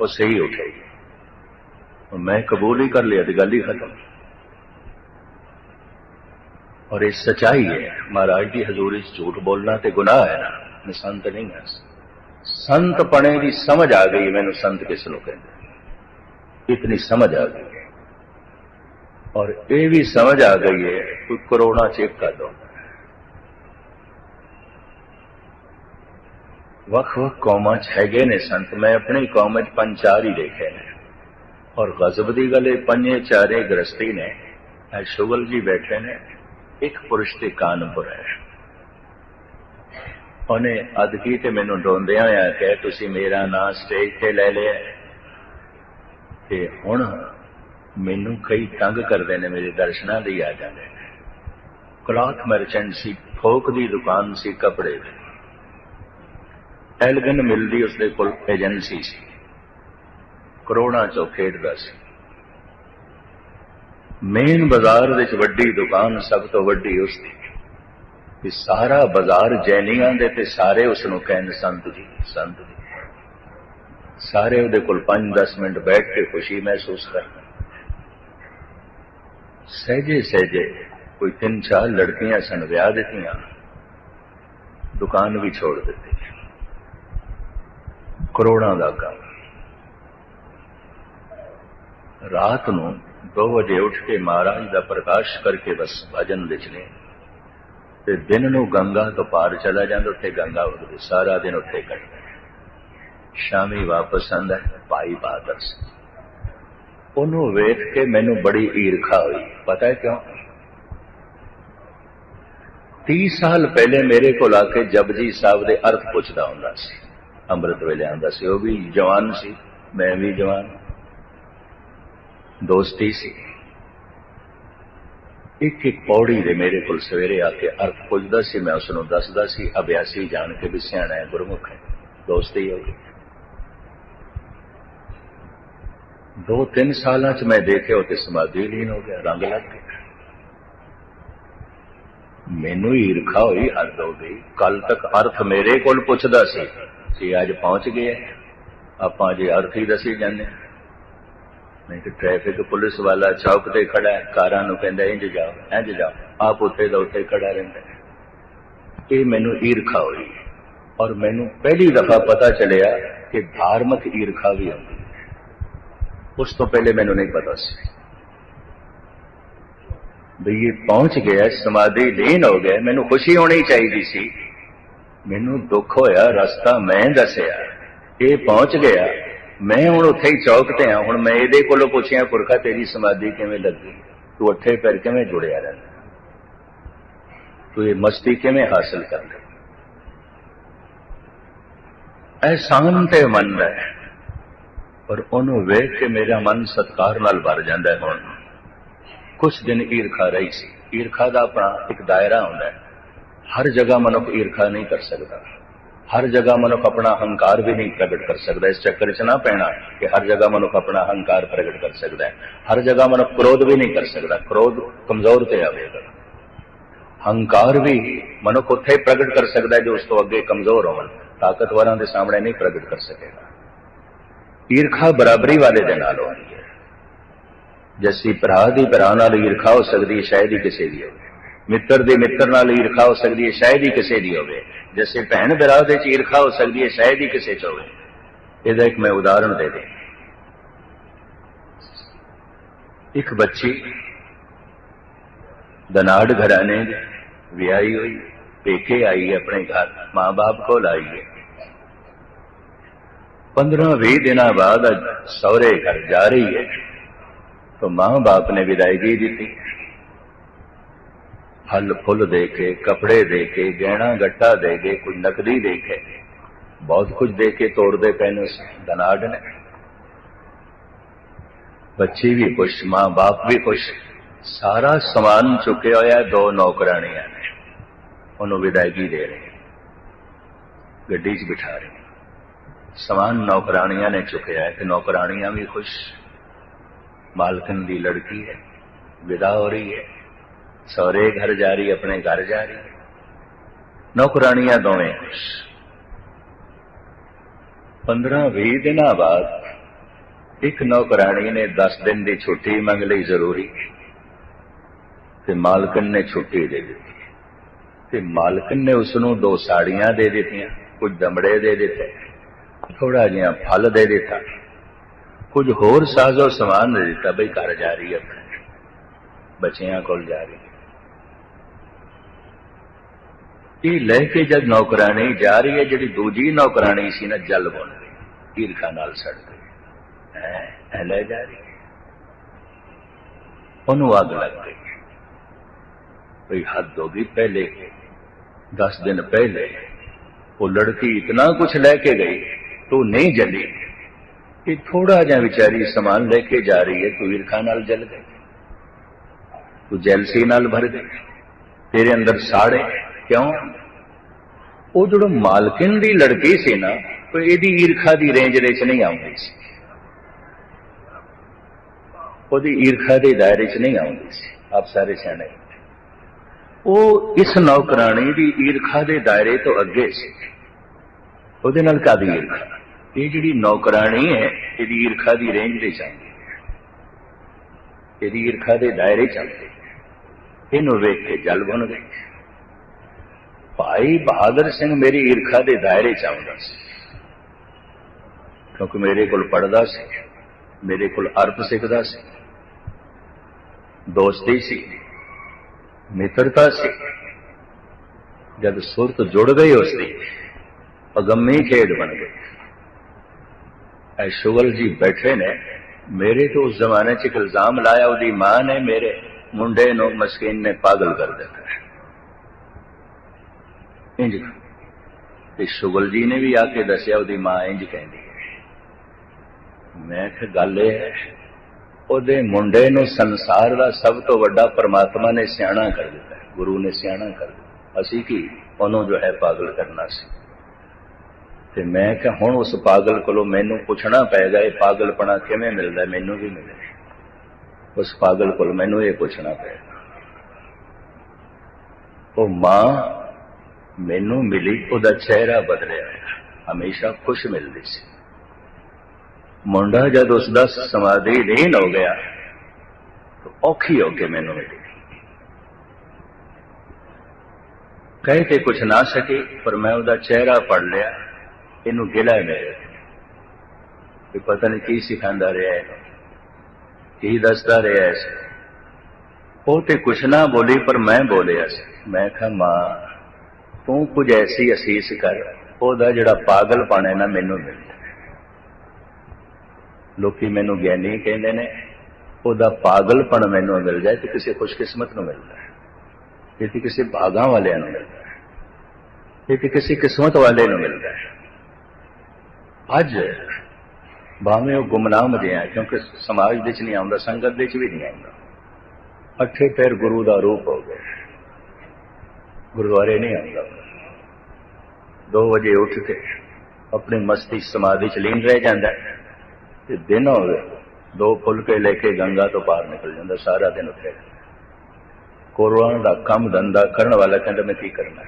ਉਹ ਸਹੀ ਉਠੇਗੀ ਮੈਂ ਕਬੂਲ ਹੀ ਕਰ ਲਿਆ ਤੇ ਗੱਲ ਹੀ ਖਤਮ ਔਰ ਇਹ ਸਚਾਈ ਹੈ ਮਹਾਰਾਜ ਦੀ ਹਜ਼ੂਰੀ 'ਚ ਝੂਠ ਬੋਲਣਾ ਤੇ ਗੁਨਾਹ ਹੈ ਨਾ ਮੈਂ ਸੰਤ ਨਹੀਂ ਹਾਂ ਸੰਤ ਪਣੇ ਦੀ ਸਮਝ ਆ ਗਈ, ਮੈਨੂੰ ਸੰਤ ਕਿਸ ਨੂੰ ਕਹਿੰਦੇ? ਇਤਨੀ ਸਮਝ ਆ ਗਈ। ਹੈ ਔਰ ਇਹ ਵੀ ਸਮਝ ਆ ਗਈ ਹੈ, ਕੋਈ ਕਰੋਨਾ ਚੈੱਕ ਕਰ ਦੋ ਵੱਖ ਵੱਖ ਕੌਮਾਂ 'ਚ ਹੈਗੇ ਨੇ ਸੰਤ, ਮੈਂ ਆਪਣੀ ਕੌਮ 'ਚ ਪੰਜ ਚਾਰ ਹੀ ਦੇਖੇ ਨੇ। ਔਰ ਗਜ਼ਬ ਦੀ ਗੱਲ, ਇਹ ਪੰਜੇ ਚਾਰੇ ਗ੍ਰਸਤੀ ਨੇ। ਐ ਸ਼ੁਗਲ ਜੀ ਬੈਠੇ ਨੇ, ਇੱਕ ਪੁਰਸ਼ ਤੇ ਕਾਨਪੁਰ ਹੈ ਉਹਨੇ ਅਦਕੀ ਤੇ ਮੈਨੂੰ ਡੋਂਦਿਆਂ ਹੋਇਆ ਕਿ ਤੁਸੀਂ ਮੇਰਾ ਨਾਂ ਸਟੇਜ ਤੇ ਲੈ ਲਿਆ ਤੇ ਹੁਣ ਮੈਨੂੰ ਕਈ ਤੰਗ ਕਰਦੇ ਨੇ, ਮੇਰੇ ਦਰਸ਼ਨਾਂ ਲਈ ਆ ਜਾਂਦੇ ਨੇ। ਕਲਾਥ ਮਰਚੈਂਟ ਸੀ, ਫੋਕ ਦੀ ਦੁਕਾਨ ਸੀ, ਕੱਪੜੇ ਦੀ। ਐਲਗਨ ਮਿਲਦੀ ਉਸਦੇ ਕੋਲ ਏਜੰਸੀ ਸੀ। ਕਰੋੜਾਂ ਚੋਂ ਖੇਡਦਾ ਸੀ। ਮੇਨ ਬਾਜ਼ਾਰ ਵਿੱਚ ਵੱਡੀ ਦੁਕਾਨ ਸਭ ਤੋਂ ਵੱਡੀ ਉਸ ਦੀ ਕਿ ਸਾਰਾ ਬਾਜ਼ਾਰ ਜੈਨੀਆਂ ਦੇ ਤੇ ਸਾਰੇ ਉਸ ਨੂੰ ਕਹਿਣ, ਸੰਤ ਜੀ ਸੰਤ ਜੀ। ਸਾਰੇ ਉਹਦੇ ਕੋਲ 5-10 ਮਿੰਟ ਬੈਠ ਕੇ ਖੁਸ਼ੀ ਮਹਿਸੂਸ ਕਰਨ। ਸਹਜੇ ਸਹਜੇ ਕੋਈ ਤਿੰਨ ਚਾਰ ਲੜਕੀਆਂ ਸਨ ਵਿਆਹ ਦਿੱਤੀਆਂ। ਦੁਕਾਨ ਵੀ ਛੋੜ ਦਿੱਤੀ। ਕਰੋੜਾਂ ਦਾ ਕੰਮ। ਰਾਤ ਨੂੰ 2 ਵਜੇ ਉੱਠ ਕੇ ਮਹਾਰਾਜ ਦਾ ਪ੍ਰਕਾਸ਼ ਕਰਕੇ ਬਸ ਭਜਨ ਲਿਖਨੇ। ਤੇ ਦਿਨ ਨੂੰ ਗੰਗਾ ਤੋਂ ਪਾਰ ਚਲਾ ਜਾਂਦਾ, ਉੱਥੇ ਗੰਗਾ ਵਗਦੀ ਸਾਰਾ ਦਿਨ ਉੱਥੇ ਕੱਟਦਾ। ਸ਼ਾਮੀ ਵਾਪਸ ਆਂਦਾ ਭਾਈ ਬਹਾਦਰ ਸਿੰਘ ਉਹਨੂੰ ਵੇਖ ਕੇ ਮੈਨੂੰ ਬੜੀ ਈਰਖਾ ਹੋਈ। ਪਤਾ ਹੈ ਕਿਉਂ? 30 ਸਾਲ ਪਹਿਲੇ ਮੇਰੇ ਕੋਲ ਆ ਕੇ ਜਪਜੀ ਸਾਹਿਬ ਦੇ ਅਰਥ ਪੁੱਛਦਾ ਹੁੰਦਾ ਸੀ। ਅੰਮ੍ਰਿਤ ਵੇਲੇ ਆਂਦਾ ਸੀ। ਉਹ ਵੀ ਜਵਾਨ ਸੀ, ਮੈਂ ਵੀ ਜਵਾਨ। ਦੋਸਤੀ ਸੀ। ਇੱਕ ਇੱਕ ਪੌੜੀ ਦੇ ਮੇਰੇ ਕੋਲ ਸਵੇਰੇ ਆ ਕੇ ਅਰਥ ਪੁੱਛਦਾ ਸੀ, ਮੈਂ ਉਸ ਨੂੰ ਦੱਸਦਾ ਸੀ, ਅਭਿਆਸੀ ਜਾਣ ਕੇ ਵੀ ਸਿਆਣਾ ਹੈ, ਗੁਰਮੁਖ ਹੈ, ਦੋਸਤੀ ਹੋ ਗਈ ਦੋ ਤਿੰਨ ਸਾਲਾਂ ਚ ਮੈਂ ਦੇਖਿਆ ਉਹ ਤੇ ਸਮਾਧੀ ਲੀਨ ਹੋ ਗਿਆ, ਰੰਗ ਲੱਗ ਗਿਆ। ਮੈਨੂੰ ਈਰਖਾ ਹੋਈ ਹੱਦ ਹੋ ਗਈ ਕੱਲ ਤੱਕ ਅਰਥ ਮੇਰੇ ਕੋਲ ਪੁੱਛਦਾ ਸੀ ਕਿ ਅੱਜ ਪਹੁੰਚ ਗਏ ਆਪਾਂ ਜੇ ਅਰਥ ਹੀ ਦੱਸੀ ਜਾਂਦੇ ਨਹੀਂ ਤੇ ਟ੍ਰੈਫਿਕ ਪੁਲਿਸ ਵਾਲਾ ਚੌਕ ਤੇ ਖੜਾ ਹੈ, ਕਾਰਾਂ ਨੂੰ ਕਹਿੰਦਾ ਇੰਜ ਜਾਓ ਇੰਜ ਜਾਓ। ਆਪ ਉੱਥੇ ਦਾ ਉੱਥੇ ਖੜਾ ਰਹਿੰਦਾ ਇਹ ਮੈਨੂੰ ਈਰਖਾ ਹੋਈ ਔਰ ਮੈਨੂੰ ਪਹਿਲੀ ਦਫਾ ਪਤਾ ਚੱਲਿਆ ਕਿ ਧਾਰਮਿਕ ਈਰਖਾ ਵੀ ਹੁੰਦੀ ਉਸ ਤੋਂ ਪਹਿਲੇ ਮੈਨੂੰ ਨਹੀਂ ਪਤਾ ਸੀ। ਵੀ ਇਹ ਪਹੁੰਚ ਗਿਆ, ਸਮਾਧੀ ਲੀਨ ਹੋ ਗਿਆ, ਮੈਨੂੰ ਖੁਸ਼ੀ ਹੋਣੀ ਚਾਹੀਦੀ ਸੀ। ਮੈਨੂੰ ਦੁੱਖ ਹੋਇਆ, ਰਸਤਾ ਮੈਂ ਦੱਸਿਆ। ਇਹ ਪਹੁੰਚ ਗਿਆ। ਮੈਂ ਹੁਣ ਉੱਥੇ ਹੀ ਚੌਕ ਤੇ ਆ ਹੁਣ ਮੈਂ ਇਹਦੇ ਕੋਲੋਂ ਪੁੱਛਿਆ, ਪੁਰਖਾ ਤੇਰੀ ਸਮਾਧੀ ਕਿਵੇਂ ਲੱਗੀ? ਤੂੰ ਉੱਥੇ ਪੈਰ ਕਿਵੇਂ ਜੁੜਿਆ ਰਹਿੰਦਾ? ਤੂੰ ਇਹ ਮਸਤੀ ਕਿਵੇਂ ਹਾਸਲ ਕਰ ਲਈ ਅਹਿਸਾਨ ਤੇ ਮਨ ਹੈ, ਪਰ ਉਹਨੂੰ ਵੇਖ ਕੇ ਮੇਰਾ ਮਨ ਸਤਕਾਰ ਨਾਲ ਭਰ ਜਾਂਦਾ ਹੈ ਹੁਣ। ਕੁਝ ਦਿਨ ਈਰਖਾ ਰਹੀ ਸੀ। ਈਰਖਾ ਦਾ ਆਪਣਾ ਇੱਕ ਦਾਇਰਾ ਹੁੰਦਾ ਹੈ। ਹਰ ਜਗ੍ਹਾ ਮਨੁੱਖ ਈਰਖਾ ਨਹੀਂ ਕਰ ਸਕਦਾ। ਹਰ ਜਗ੍ਹਾ ਮਨੁੱਖ ਆਪਣਾ ਹੰਕਾਰ ਵੀ ਨਹੀਂ ਪ੍ਰਗਟ ਕਰ ਸਕਦਾ। ਇਸ ਚੱਕਰ 'ਚ ਨਾ ਪੈਣਾ ਕਿ ਹਰ ਜਗ੍ਹਾ ਮਨੁੱਖ ਆਪਣਾ ਹੰਕਾਰ ਪ੍ਰਗਟ ਕਰ ਸਕਦਾ ਹੈ। ਹਰ ਜਗ੍ਹਾ ਮਨੁੱਖ ਕ੍ਰੋਧ ਵੀ ਨਹੀਂ ਕਰ ਸਕਦਾ। ਕ੍ਰੋਧ ਕਮਜ਼ੋਰ ਤੇ ਆਵੇਗਾ ਹੰਕਾਰ ਵੀ ਮਨੁੱਖ ਉੱਥੇ ਪ੍ਰਗਟ ਕਰ ਸਕਦਾ ਜੋ ਉਸ ਤੋਂ ਅੱਗੇ ਕਮਜ਼ੋਰ ਹੋਣ ਤਾਕਤਵਰਾਂ ਦੇ ਸਾਹਮਣੇ ਨਹੀਂ ਪ੍ਰਗਟ ਕਰ ਸਕੇਗਾ। ਈਰਖਾ ਬਰਾਬਰੀ ਵਾਲੇ ਦੇ ਨਾਲ ਹੋਣੀ ਹੈ। ਜੈਸੀ ਭਰਾ ਦੀ ਭਰਾ ਨਾਲ ਈਰਖਾ ਹੋ ਸਕਦੀ ਹੈ, ਸ਼ਾਇਦ ਹੀ ਕਿਸੇ ਦੀ ਹੋਵੇ। ਮਿੱਤਰ ਦੇ ਮਿੱਤਰ ਨਾਲ ਈਰਖਾ ਹੋ ਸਕਦੀ ਹੈ, ਸ਼ਾਇਦ ਹੀ ਕਿਸੇ ਦੀ ਹੋਵੇ। ਜੈਸੇ ਭੈਣ ਭਰਾ ਦੇ ਚ ਈਰਖਾ ਹੋ ਸਕਦੀ ਹੈ ਸ਼ਾਇਦ ਹੀ ਕਿਸੇ ਚ ਹੋਵੇ ਇਹਦਾ ਇੱਕ ਮੈਂ ਉਦਾਹਰਣ ਦੇ ਦੇ ਇੱਕ ਬੱਚੀ ਦਨਾੜ ਘਰਾਣੇ ਦੀ ਵਿਆਹੀ ਹੋਈ ਪੇਕੇ ਆਈ ਹੈ ਆਪਣੇ ਘਰ ਮਾਂ-ਬਾਪ ਕੋਲ ਆਈ ਹੈ 15-20 ਦਿਨਾਂ ਬਾਅਦ ਅੱਜ ਸਹੁਰੇ ਘਰ ਜਾ ਰਹੀ ਹੈ तो माँ बाप ने विदायगी दी थी फल फुल दे के कपड़े दे के गहना गट्टा दे के कुछ नकदी दे के बहुत कुछ दे के तोड़ दे पहने उस धनाड ने बच्ची भी खुश माँ बाप भी खुश सारा समान चुके होया दो नौकरानियां ने ਉਹਨੂੰ ਵਿਦਾਇਗੀ ਦੇ ਰਹੇ ਗੱਡੀ 'ਚ ਬਿਠਾ ਰਹੇ ਸਮਾਨ ਨੌਕਰਾਨੀਆਂ ਨੇ ਚੁੱਕਿਆ ਹੈ ਤੇ ਨੌਕਰਾਨੀਆਂ ਵੀ ਖੁਸ਼ मालकन की लड़की है विदा हो रही है ਸਹੁਰੇ ਘਰ ਜਾ ਰਹੀ, ਆਪਣੇ ਘਰ ਜਾ ਰਹੀ। ਨੌਕਰਾਨੀਆਂ ਦੋਵੇਂ 15-20 ਦਿਨਾਂ ਬਾਅਦ ਇੱਕ ਨੌਕਰਾਨੀ ਨੇ 10 ਦਿਨ ਦੀ ਛੁੱਟੀ ਮੰਗ ਲਈ ਜ਼ਰੂਰੀ। ਤੇ ਮਾਲਕਨ ਨੇ ਛੁੱਟੀ ਦੇ ਦਿੱਤੀ। ਤੇ ਮਾਲਕਨ ਨੇ ਉਸ ਨੂੰ ਦੋ ਸਾੜੀਆਂ ਦੇ ਦਿੱਤੀਆਂ, ਕੁਝ ਦਮੜੇ ਦੇ ਦਿੱਤੇ ਥੋੜਾ ਜਿਹਾ ਫਲ ਦੇ ਦਿੱਤਾ। ਕੁਝ ਹੋਰ ਸਾਜ਼ੋ ਸਮਾਨ ਦੇ ਦਿੱਤਾ, ਬਈ ਘਰ ਜਾ ਰਹੀ ਹੈ ਬੱਚਿਆਂ ਕੋਲ ਜਾ ਰਹੀ ਹੈ। ਇਹ ਲੈ ਕੇ ਜਦ ਨੌਕਰਾਣੀ ਜਾ ਰਹੀ ਹੈ, ਜਿਹੜੀ ਦੂਜੀ ਨੌਕਰਾਣੀ ਸੀ ਨਾ, ਜਲ ਬਣ ਗਈ, ਈਰਖਾ ਨਾਲ ਸੜ ਗਈ। ਐ ਲੈ ਜਾ ਰਹੀ ਉਹਨੂੰ ਅੱਗ ਲੱਗ ਗਈ। ਭਈ ਹੱਦ ਹੋ ਗਈ ਪਹਿਲੇ। 10 ਦਿਨ ਪਹਿਲੇ ਉਹ ਲੜਕੀ ਇਤਨਾ ਕੁਝ ਲੈ ਕੇ ਗਈ, ਤੂੰ ਨਹੀਂ ਜਲੀ। ਇਹ ਥੋੜਾ ਜਿਹਾ ਵਿਚਾਰੀ ਸਮਾਨ ਲੈ ਕੇ ਜਾ ਰਹੀ ਹੈ, ਤੂੰ ਈਰਖਾ ਨਾਲ ਜਲ ਗਈ। ਤੂੰ ਜੈਲਸੀ ਨਾਲ ਭਰ ਗਈ। ਤੇਰੇ ਅੰਦਰ ਸਾੜੇ। ਕਿਉਂ? ਉਹ ਜਿਹੜਾ ਮਾਲਕਿਨ ਦੀ ਲੜਕੀ ਸੀ ਨਾ ਉਹ ਇਹਦੀ ਈਰਖਾ ਦੀ ਰੇਂਜ ਦੇ ਵਿੱਚ ਨਹੀਂ ਆਉਂਦੀ ਸੀ। ਉਹਦੀ ਈਰਖਾ ਦੇ ਦਾਇਰੇ 'ਚ ਨਹੀਂ ਆਉਂਦੀ ਸੀ, ਆਪ ਸਾਰੇ ਸਿਆਣੇ। ਉਹ ਇਸ ਨੌਕਰਾਣੀ ਦੀ ਈਰਖਾ ਦੇ ਦਾਇਰੇ ਤੋਂ ਅੱਗੇ ਸੀ। ਉਹਦੇ ਨਾਲ ਕਾਦੀ ਈਰਖਾ? ਇਹ ਜਿਹੜੀ ਨੌਕਰਾਣੀ ਹੈ, ਇਹਦੀ ਈਰਖਾ ਦੀ ਰੇਂਜ ਦੇ ਜਾਂਦੀ ਇਹਦੀ ਈਰਖਾ ਦੇ ਦਾਇਰੇ ਚੱਲਦੇ ਇਹਨੂੰ ਵੇਖ ਕੇ ਜਲ ਬਣ ਗਈ। ਭਾਈ ਬਹਾਦਰ ਸਿੰਘ ਮੇਰੀ ਈਰਖਾ ਦੇ ਦਾਇਰੇ ਚ ਆਉਂਦਾ ਸੀ। ਕਿਉਂਕਿ ਮੇਰੇ ਕੋਲ ਪੜਦਾ ਸੀ, ਮੇਰੇ ਕੋਲ ਅਰਥ ਸਿੱਖਦਾ ਸੀ, ਦੋਸਤੀ ਸੀ, ਮਿੱਤਰਤਾ ਸੀ। ਜਦ ਸੁਰਤ ਜੁੜ ਗਈ ਉਸ ਦੀ, ਅਗੰਮੀ ਖੇਡ ਬਣ ਗਈ। ਐ ਸ਼ੁਗਲ ਜੀ ਬੈਠੇ ਨੇ, ਮੇਰੇ ਤੋਂ ਉਸ ਜ਼ਮਾਨੇ 'ਚ ਇੱਕ ਇਲਜ਼ਾਮ ਲਾਇਆ, ਉਹਦੀ ਮਾਂ ਨੇ ਮੇਰੇ ਮੁੰਡੇ ਨੂੰ ਮਸਕੀਨ ਨੇ ਪਾਗਲ ਕਰ ਦਿੱਤਾ। ਇੰਜ ਤੇ ਸ਼ੁਗਲ ਜੀ ਨੇ ਵੀ ਆ ਕੇ ਦੱਸਿਆ ਉਹਦੀ ਮਾਂ ਇੰਜ ਕਹਿੰਦੀ ਹੈ। ਮੈਂ ਕਿਹਾ ਗੱਲ ਇਹ ਹੈ ਉਹਦੇ ਮੁੰਡੇ ਨੂੰ ਸੰਸਾਰ ਦਾ ਸਭ ਤੋਂ ਵੱਡਾ ਪਰਮਾਤਮਾ ਨੇ ਸਿਆਣਾ ਕਰ ਦਿੱਤਾ ਗੁਰੂ ਨੇ ਸਿਆਣਾ ਕਰ ਦਿੱਤਾ। ਅਸੀਂ ਕੀ ਉਹਨੂੰ ਜੋ ਹੈ ਪਾਗਲ ਕਰਨਾ ਸੀ? ਤੇ ਮੈਂ ਕਿਹਾ ਹੁਣ ਉਸ ਪਾਗਲ ਕੋਲੋਂ ਮੈਨੂੰ ਪੁੱਛਣਾ ਪਏਗਾ ਇਹ ਪਾਗਲਪਣਾ ਕਿਵੇਂ ਮਿਲਦਾ? ਮੈਨੂੰ ਵੀ ਮਿਲੇ। ਉਸ ਪਾਗਲ ਕੋਲ ਮੈਨੂੰ ਇਹ ਪੁੱਛਣਾ ਪਏਗਾ। ਉਹ ਮਾਂ ਮੈਨੂੰ ਮਿਲੀ, ਉਹਦਾ ਚਿਹਰਾ ਬਦਲਿਆ ਹਮੇਸ਼ਾ ਖੁਸ਼ ਮਿਲਦੀ ਸੀ। ਮੁੰਡਾ ਜਦ ਉਸ ਦਾ ਸਮਾਧੀ ਲੀਨ ਹੋ ਗਿਆ, ਤਾਂ ਔਖੀ ਹੋ ਕੇ ਮੈਨੂੰ ਮਿਲੀ। ਕਹੇ ਤੇ ਕੁਛ ਨਾ ਸਕੀ, ਪਰ ਮੈਂ ਉਹਦਾ ਚਿਹਰਾ ਪੜ ਲਿਆ। ਇਹਨੂੰ ਗਿਲਾ ਹੈ ਮੇਰੇ ਕਿ ਪਤਾ ਨਹੀਂ ਕੀ ਸਿਖਾਉਂਦਾ ਰਿਹਾ ਇਹਨੂੰ। ਕੀ ਦੱਸਦਾ ਰਿਹਾ ਹੈ ਸੀ। ਉਹ ਤੇ ਕੁਛ ਨਾ ਬੋਲੀ, ਪਰ ਮੈਂ ਬੋਲਿਆ ਸੀ। ਮੈਂ ਕਿਹਾ, ਮਾਂ ਤੂੰ ਕੁਝ ਐਸੀ ਅਸੀਸ ਕਰ ਉਹਦਾ ਜਿਹੜਾ ਪਾਗਲਪਣ ਹੈ ਨਾ ਮੈਨੂੰ ਮਿਲਦਾ ਜਾਏ ਲੋਕੀ ਮੈਨੂੰ ਗਿਆਨੀ ਕਹਿੰਦੇ ਨੇ ਉਹਦਾ ਪਾਗਲਪਣ ਮੈਨੂੰ ਮਿਲ ਜਾਏ ਤੇ ਕਿਸੇ ਖੁਸ਼ਕਿਸਮਤ ਨੂੰ ਮਿਲਦਾ ਹੈ। ਇਹ ਤੇ ਕਿਸੇ ਭਾਗਾਂ ਵਾਲਿਆਂ ਨੂੰ ਮਿਲਦਾ ਹੈ। ਇਹ ਤੇ ਕਿਸੇ ਕਿਸਮਤ ਵਾਲੇ ਨੂੰ ਮਿਲਦਾ ਹੈ। ਅੱਜ ਭਾਵੇਂ ਉਹ ਗੁਮਨਾਮ ਜਿਹਾ ਹੈ, ਕਿਉਂਕਿ ਸਮਾਜ ਵਿੱਚ ਨਹੀਂ ਆਉਂਦਾ ਸੰਗਤ ਵਿੱਚ ਵੀ ਨਹੀਂ ਆਉਂਦਾ। ਅੱਠੇ ਪੈਰ ਗੁਰੂ ਦਾ ਰੂਪ ਹੋ ਗਿਆ। ਗੁਰਦੁਆਰੇ ਨਹੀਂ ਆਉਂਦਾ। 2 ਵਜੇ ਉੱਠ ਕੇ ਆਪਣੀ ਮਸਤੀ ਸਮਾਧੀ ਚ ਲੀਨ ਰਹਿ ਜਾਂਦਾ ਹੈ ਤੇ ਦਿਨ ਹੋਵੇ, ਦੋ ਫੁਲਕੇ ਲੈ ਕੇ ਗੰਗਾ ਤੋਂ ਪਾਰ ਨਿਕਲ ਜਾਂਦਾ, ਸਾਰਾ ਦਿਨ ਉੱਥੇ। ਕੋਰਵਾਨ ਦਾ ਕੰਮ ਧੰਦਾ ਕਰਨ ਵਾਲਾ ਕਹਿੰਦਾ, ਮੈਂ ਕੀ ਕਰਨਾ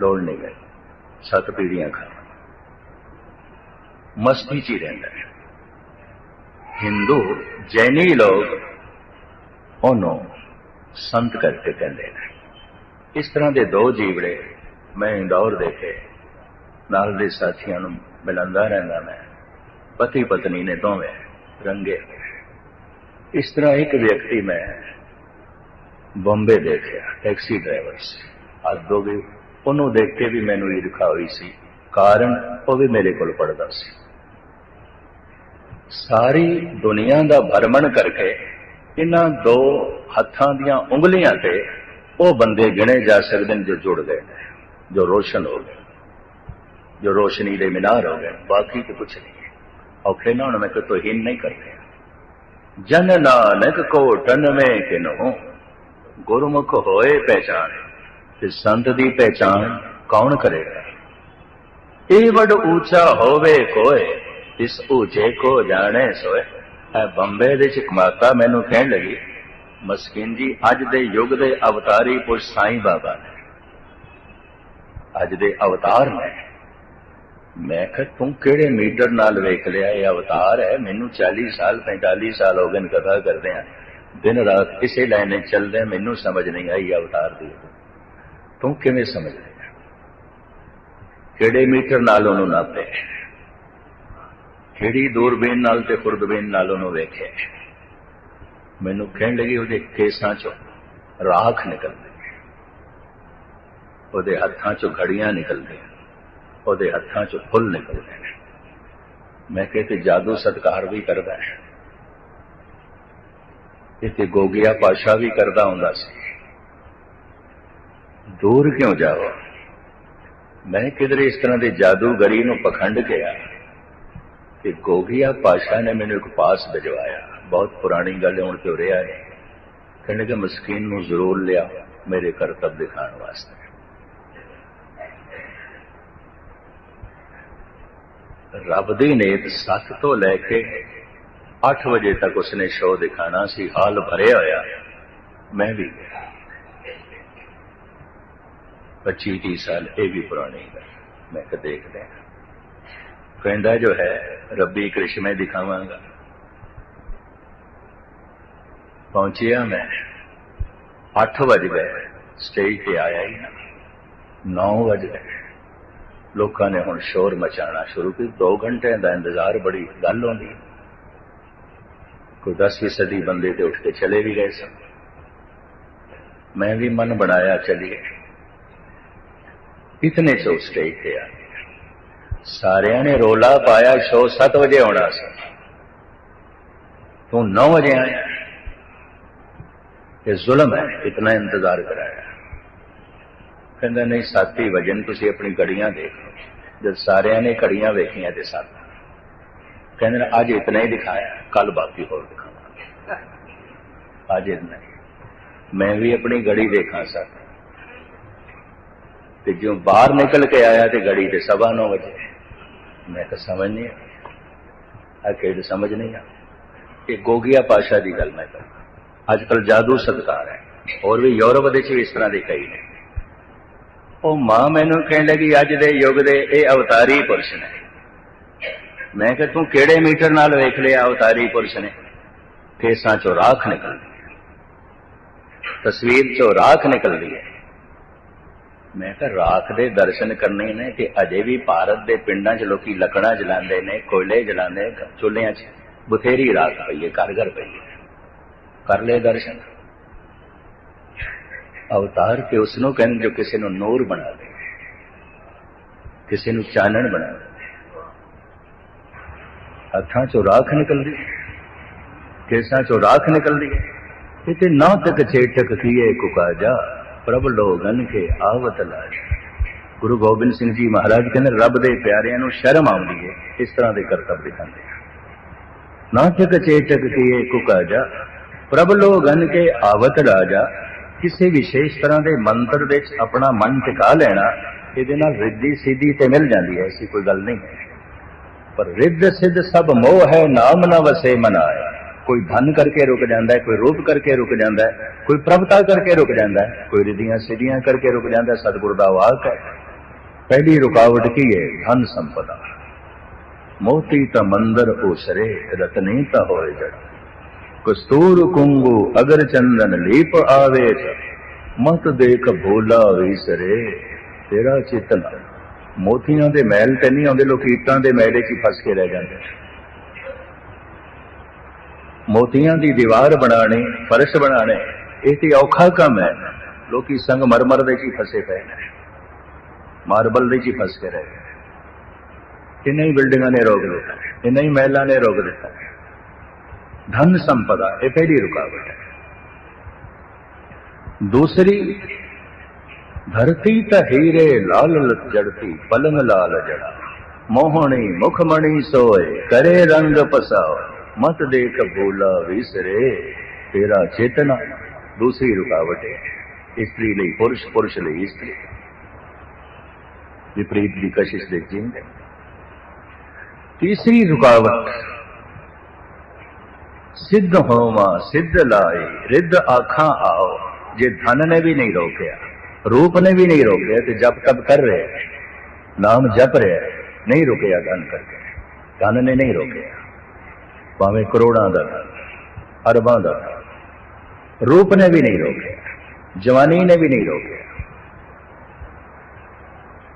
ਲੋੜ ਨਹੀਂ ਹੈ। ਸੱਤ ਪੀੜੀਆਂ ਖਾਣਾ ਮਸਤੀ ਚ ਹੀ ਰਹਿੰਦਾ ਹਿੰਦੂ ਜੈਨੀ ਲੋਕ ਉਹਨੂੰ ਸੰਤ ਕਰਕੇ ਕਹਿੰਦੇ ਨੇ। ਇਸ ਤਰ੍ਹਾਂ ਦੇ ਦੋ ਜੀਵੜੇ ਮੈਂ ਇੰਦੌਰ ਦੇਖੇ ਨਾਲ ਦੇ ਸਾਥੀਆਂ ਨੂੰ ਮਿਲੰਦਾ ਰਹਿੰਦਾ ਮੈਂ। ਪਤੀ ਪਤਨੀ ਨੇ ਦੋਵੇਂ ਰੰਗੇ ਇਸ ਤਰ੍ਹਾਂ ਇੱਕ ਵਿਅਕਤੀ ਮੈਂ ਬੰਬੇ ਦੇਖਿਆ, ਟੈਕਸੀ ਡਰਾਈਵਰ ਸੀ। ਅੱਜ ਦੋ ਵੀ ਉਹਨੂੰ ਦੇਖ ਕੇ ਵੀ ਮੈਨੂੰ ਈਰਖਾ ਹੋਈ ਸੀ। ਕਾਰਨ ਉਹ ਵੀ ਮੇਰੇ ਕੋਲ ਪੜਦਾ ਸੀ। ਸਾਰੀ ਦੁਨੀਆ ਦਾ ਭਰਮਣ ਕਰਕੇ ਇਹਨਾਂ ਦੋ ਹੱਥਾਂ ਦੀਆਂ ਉਂਗਲੀਆਂ ਤੇ ਉਹ ਬੰਦੇ ਗਿਣੇ ਜਾ ਸਕਦੇ ਨੇ ਜੋ ਜੁੜ ਗਏ ਨੇ, ਜੋ ਰੋਸ਼ਨ ਹੋ ਗਏ ਜੋ ਰੋਸ਼ਨੀ ਦੇ ਮਿਨਾਰ ਹੋ ਗਏ ਬਾਕੀ ਤੇ ਕੁਛ ਨਹੀਂ। ਔਖੇ ਨਾ ਹੁਣ, ਮੈਂ ਕਿ ਤੋਹੀਨ ਨਹੀਂ ਕਰਦੇ। ਜਨ ਨਾਨਕ ਕੋ ਟਨਵੇਂ ਕਿਨੋ, ਗੁਰਮੁਖ ਹੋਏ ਪਹਿਚਾਨ। ਤੇ ਸੰਤ ਦੀ ਪਹਿਚਾਨ ਕੌਣ ਕਰੇਗਾ? ਇਹ ਵੱਡ ਉੱਚਾ ਹੋਵੇ ਕੋਏ, ਇਸ ਉੱਚੇ ਕੋ ਜਾਣੇ ਸੋਏ। ਇਹ ਬੰਬੇ ਦੇ ਚ ਕਮਾਤਾ ਮੈਨੂੰ ਕਹਿਣ ਲੱਗੀ ਮਸਕਿਨ ਜੀ ਅੱਜ ਦੇ ਯੁੱਗ ਦੇ ਅਵਤਾਰੀ ਪੁਰਸ਼ ਸਾਈਂ ਬਾਬਾ ਨੇ ਅੱਜ ਦੇ ਅਵਤਾਰ ਨੇ ਮੈਂ ਕਿਹਾ ਤੂੰ ਕਿਹੜੇ ਮੀਟਰ ਨਾਲ ਵੇਖ ਲਿਆ ਇਹ ਅਵਤਾਰ ਹੈ ਮੈਨੂੰ 40 ਸਾਲ 45 ਸਾਲ ਹੋ ਗਏ ਨੇ ਕਥਾ ਕਰਦੇ ਆ ਦਿਨ ਰਾਤ ਇਸੇ ਲਾਈਨ ਚੱਲਦੇ ਹਾਂ, ਮੈਨੂੰ ਸਮਝ ਨਹੀਂ ਆਈ ਅਵਤਾਰ ਦੀ ਤੂੰ ਕਿਵੇਂ ਸਮਝ ਲਿਆ ਕਿਹੜੇ ਮੀਟਰ ਨਾਲ ਉਹਨੂੰ ਨਾਪੇ ਕਿਹੜੀ ਦੂਰਬੀਨ ਨਾਲ ਤੇ ਖੁਰਦਬੀਨ ਨਾਲ ਉਹਨੂੰ ਵੇਖੇ ਮੈਨੂੰ ਕਹਿਣ ਲੱਗੀ, ਉਹਦੇ ਕੇਸਾਂ ਚੋਂ ਰਾਖ ਨਿਕਲਦੀ ਉਹਦੇ ਹੱਥਾਂ ਚੋਂ ਘੜੀਆਂ ਨਿਕਲਦੀਆਂ ਉਹਦੇ ਹੱਥਾਂ ਚੋਂ ਫੁੱਲ ਨਿਕਲਦੇ ਨੇ। ਮੈਂ ਕਿਹਾ ਤੇ ਜਾਦੂ ਸਤਕਾਰ ਵੀ ਕਰਦਾ ਹੈ। ਇਹ ਗੋਗਿਆ ਪਾਸ਼ਾ ਵੀ ਕਰਦਾ ਹੁੰਦਾ ਸੀ। ਦੂਰ ਕਿਉਂ ਜਾਓ? ਮੈਂ ਕਿਧਰੇ ਇਸ ਤਰ੍ਹਾਂ ਦੇ ਜਾਦੂਗਰੀ ਨੂੰ ਪਖੰਡ ਗਿਆ ਕਿ ਗੋਗਿਆ ਪਾਸ਼ਾ ਨੇ ਮੈਨੂੰ ਇੱਕ ਪਾਸ ਭਜਵਾਇਆ। ਬਹੁਤ ਪੁਰਾਣੀ ਗੱਲ ਹੁਣ ਤੇ ਹੋ ਰਿਹਾ ਹੈ ਕਹਿੰਦੇ ਕਿ ਮਸਕੀਨ ਨੂੰ ਜ਼ਰੂਰ ਲਿਆ ਮੇਰੇ ਕਰਤੱਵ ਦਿਖਾਉਣ ਵਾਸਤੇ ਰੱਬ ਦੀ ਨੀਤ 7 ਤੋਂ ਲੈ ਕੇ 8 ਵਜੇ ਤੱਕ ਉਸਨੇ ਸ਼ੋਅ ਦਿਖਾਣਾ ਸੀ ਹਾਲ ਭਰਿਆ ਹੋਇਆ ਮੈਂ ਵੀ ਗਿਆ 25 30 ਸਾਲ ਇਹ ਵੀ ਪੁਰਾਣੀ ਹੈ ਮੈਂ ਕਿ ਦੇਖਦੇ ਹਾਂ ਕਹਿੰਦਾ ਜੋ ਹੈ ਰੱਬੀ ਕ੍ਰਿਸ਼ਮੇ ਦਿਖਾਵਾਂਗਾ ਪਹੁੰਚਿਆ ਮੈਂ। 8 ਵਜੇ ਗਏ। ਸਟੇਜ ਤੇ ਆਇਆ ਹੀ ਨਾ। 9 ਵਜੇ ਗਏ। ਲੋਕਾਂ ਨੇ ਹੁਣ ਸ਼ੋਰ ਮਚਾਉਣਾ ਸ਼ੁਰੂ ਕੀਤਾ। 2 ਘੰਟੇ ਦਾ ਇੰਤਜ਼ਾਰ, ਬੜੀ ਗੱਲ ਹੁੰਦੀ ਕੋਈ 10ਵੀਂ ਸਦੀ ਬੰਦੇ ਤੇ ਉੱਠ ਕੇ ਚਲੇ ਵੀ ਗਏ ਸਨ। ਮੈਂ ਵੀ ਮਨ ਬਣਾਇਆ ਚਲੀਏ। ਇਤਨੇ ਚੋ ਸਟੇਜ ਤੇ ਆ ਗਏ। ਸਾਰਿਆਂ ਨੇ ਰੋਲਾ ਪਾਇਆ ਸ਼ੋ 7 ਵਜੇ ਹੋਣਾ ਸੀ। ਤੂੰ 9 ਵਜੇ ਆਇਆ। ਇਹ ਜ਼ੁਲਮ ਹੈ, ਇਤਨਾ ਇੰਤਜ਼ਾਰ ਕਰਾਇਆ। ਕਹਿੰਦਾ, ਨਹੀਂ ਸਾਤੀ ਵਜਨ ਤੁਸੀਂ ਆਪਣੀ ਘੜੀਆਂ ਦੇਖੋ ਜਦ ਸਾਰਿਆਂ ਨੇ ਘੜੀਆਂ ਵੇਖੀਆਂ ਤੇ ਸੱਤ। ਕਹਿੰਦੇ ਨੇ, ਅੱਜ ਇਤਨਾ ਹੀ ਦਿਖਾਇਆ ਕੱਲ ਬਾਕੀ ਹੋਰ ਦਿਖਾਵਾਂਗੇ। ਅੱਜ ਇਤਨਾ ਹੀ। ਮੈਂ ਵੀ ਆਪਣੀ ਘੜੀ ਦੇਖਾਂ ਸਰ ਤੇ ਜਿਉਂ ਬਾਹਰ ਨਿਕਲ ਕੇ ਆਇਆ ਤੇ ਘੜੀ ਤੇ ਸਵਾ ਨੌ ਵਜੇ, ਮੈਂ ਤਾਂ ਸਮਝ ਨਹੀਂ ਆ ਕਿਹੜੀ ਸਮਝ ਨਹੀਂ ਆ ਇਹ ਗੋਗਿਆ ਪਾਸ਼ਾ ਦੀ ਗੱਲ ਮੈਂ ਕਰਦਾ। ਅੱਜ ਕੱਲ ਜਾਦੂ ਸਤਕਾਰ ਹੈ ਹੋਰ ਵੀ ਯੂਰਪ ਦੇ ਵਿੱਚ ਵੀ ਇਸ ਤਰ੍ਹਾਂ ਦੇ ਕਈ ਨੇ ਉਹ ਮਾਂ ਮੈਨੂੰ ਕਹਿਣ ਲੱਗੀ ਅੱਜ ਦੇ ਯੁੱਗ ਦੇ ਇਹ ਅਵਤਾਰੀ ਪੁਰਸ਼ ਨੇ ਮੈਂ ਕਿਹਾ ਤੂੰ ਕਿਹੜੇ ਮੀਟਰ ਨਾਲ ਵੇਖ ਲਿਆ ਅਵਤਾਰੀ ਪੁਰਸ਼ ਨੇ ਕੇਸਾਂ ਚੋਂ ਰਾਖ ਨਿਕਲਦੀ ਹੈ ਤਸਵੀਰ ਚੋਂ ਰਾਖ ਨਿਕਲਦੀ ਹੈ ਮੈਂ ਕਿਹਾ ਰਾਖ ਦੇ ਦਰਸ਼ਨ ਕਰਨੇ ਨੇ ਕਿ ਅਜੇ ਵੀ ਭਾਰਤ ਦੇ ਪਿੰਡਾਂ 'ਚ ਲੋਕੀ ਲੱਕੜਾਂ ਜਲਾਉਂਦੇ ਨੇ ਕੋਇਲੇ ਜਲਾਉਂਦੇ ਚੁੱਲ੍ਹਿਆਂ 'ਚ ਬਥੇਰੀ ਰਾਖ ਪਈ ਹੈ ਘਰ ਘਰ ਪਈ ਹੈ ਕਰ ਲੈ ਦਰਸ਼ਨ। ਅਵਤਾਰ ਕੇ ਉਸ ਨੂੰ ਕਹਿੰਦੇ ਜੋ ਕਿਸੇ ਨੂੰ ਨੂਰ ਬਣਾ ਦੇ, ਕਿਸੇ ਨੂੰ ਚਾਨਣ ਬਣਾ ਦੇ। ਅੱਖਾਂ ਚੋਂ ਰਾਖ ਨਿਕਲਦੀ, ਕੇਸਾਂ ਚੋਂ ਰਾਖ ਨਿਕਲਦੀ ਹੈ। ਇਤੇ ਨਾ ਤਕ ਛੇਟਕ ਕੀਏ ਕੁਕਾਜਾ, ਪ੍ਰਭ ਲੋਗਨ ਕੇ ਆਵਤ ਲਾਜ। ਗੁਰੂ ਗੋਬਿੰਦ ਸਿੰਘ ਜੀ ਮਹਾਰਾਜ ਕਹਿੰਦੇ, ਰੱਬ ਦੇ ਪਿਆਰਿਆਂ ਨੂੰ ਸ਼ਰਮ ਆਉਂਦੀ ਹੈ, ਇਸ ਤਰ੍ਹਾਂ ਦੇ ਕਰਤੱਵ ਦਿਖਾਉਂਦੇ ਨਾ ਤਕ ਛੇਟਕ ਕੀਏ ਕੁਕਾਜਾ ਪ੍ਰਭ ਲੋਗਨ ਕੇ ਆਵਤ ਰਾਜਾ, ਕਿਸੇ ਵਿਸ਼ੇਸ਼ ਤਰ੍ਹਾਂ ਦੇ ਮੰਤਰ ਦੇ ਵਿੱਚ ਆਪਣਾ ਮਨ ਟਿਕਾ ਲੈਣਾ, ਇਹਦੇ ਨਾਲ ਰਿੱਧੀ ਸਿੱਧੀ ਤੇ ਮਿਲ ਜਾਂਦੀ ਹੈ, ਐਸੀ ਕੋਈ ਗੱਲ ਨਹੀਂ। ਹੈ ਪਰ ਰਿੱਧ ਸਿੱਧ ਸਭ ਮੋਹ ਹੈ, ਨਾਮ ਨਾ ਵਸੇ ਮਨਾਏ। ਕੋਈ ਧਨ ਕਰਕੇ ਰੁਕ ਜਾਂਦਾ ਹੈ, ਕੋਈ ਰੂਪ ਕਰਕੇ ਰੁਕ ਜਾਂਦਾ ਹੈ, ਕੋਈ ਪ੍ਰਭਤਾ ਕਰਕੇ ਰੁਕ ਜਾਂਦਾ ਹੈ, ਕੋਈ ਰਿੱਧੀਆਂ ਸਿੱਧੀਆਂ ਕਰਕੇ ਰੁਕ ਜਾਂਦਾ ਹੈ, ਸਤਿਗੁਰ ਦਾ ਵਾਕ ਹੈ। ਪਹਿਲੀ ਰੁਕਾਵਟ ਕੀ ਹੈ? ਧਨ ਸੰਪਦਾ। ਮੋਤੀ ਤਾਂ ਮੰਦਰ ਉਸਰੇ, ਰਤਨੀ ਤਾਂ ਹੋਏ ਜੜ ਕਸਤੂਰ ਕੁੰਗੂ ਅਗਰ ਚੰਦਨ ਲੀਪ ਆਵੇ ਮਤ ਦੇਖ ਭੋਲਾ ਵਿਸਰੇ ਤੇਰਾ ਚੇਤਨ ਮੋਤੀਆਂ ਦੇ ਮਹਿਲ ਤੇ ਨਹੀਂ ਆਉਂਦੇ ਲੋਕ ਈਟਾਂ ਦੇ ਮਹਿਲੇ 'ਚ ਹੀ ਫਸ ਕੇ ਰਹਿ ਜਾਂਦੇ ਮੋਤੀਆਂ ਦੀ ਦੀਵਾਰ ਬਣਾਣੀ ਫਰਸ਼ ਬਣਾਣੇ ਇਹ ਤੇ ਔਖਾ ਕੰਮ ਹੈ ਲੋਕੀ ਸੰਗ ਮਰਮਰ ਦੇ 'ਚ ਹੀ ਫਸੇ ਪਏ ਨੇ ਮਾਰਬਲ ਦੇ 'ਚ ਹੀ ਫਸ ਕੇ ਰਹੇ ਕਿੰਨੇ ਹੀ ਬਿਲਡਿੰਗਾਂ ਨੇ ਰੋਕ ਦਿੱਤਾ ਕਿੰਨੇ ਹੀ ਮਹਿਲਾਂ ਨੇ ਰੋਕ ਦਿੱਤਾ ਧਨ ਸੰਪਦਾ ਇਹ ਪਹਿਲੀ ਰੁਕਾਵਟ ਹੈ ਦੂਸਰੀ ਧਰਤੀ ਤਾਂ ਹੀਰੇ ਲਾਲ ਲਤ ਜੜਤੀ ਪਲੰਗ ਲਾਲ ਜੜਾ ਮੋਹਣੀ ਮੁਖਮਣੀ ਸੋਏ ਕਰੇ ਰੰਗ ਪਸਾਓ ਮਤ ਦੇਖ ਭੂਲਾ ਵਿਸਰੇ ਤੇਰਾ ਚੇਤਨਾ ਦੂਸਰੀ ਰੁਕਾਵਟ ਹੈ ਇਸਤਰੀ ਲਈ ਪੁਰਸ਼ ਪੁਰਸ਼ ਲਈ ਇਸਤਰੀ ਵਿਪਰੀਤ ਦੀ ਕਸ਼ਿਸ਼ ਦੇ ਜਿੰਦ ਤੀਸਰੀ ਰੁਕਾਵਟ ਸਿੱਧ ਹੋਵਾ ਸਿੱਧ ਲਾਏ ਰਿੱਧ ਆਖਾਂ ਆਓ। ਜੇ ਧਨ ਨੇ ਵੀ ਨਹੀਂ ਰੋਕਿਆ ਰੂਪ ਨੇ ਵੀ ਨਹੀਂ ਰੋਕਿਆ ਤੇ ਜਪ ਤਪ ਕਰ ਰਿਹਾ ਹੈ। ਨਾਮ ਜਪ ਰਿਹਾ ਹੈ ਨਹੀਂ ਰੁਕਿਆ ਧਨ ਨੇ ਨਹੀਂ ਰੋਕਿਆ। ਭਾਵੇਂ ਕਰੋੜਾਂ ਦਾ ਧਨ, ਅਰਬਾਂ ਦਾ ਰੂਪ ਨੇ ਵੀ ਨਹੀਂ ਰੋਕਿਆ ਜਵਾਨੀ ਨੇ ਵੀ ਨਹੀਂ ਰੋਕਿਆ।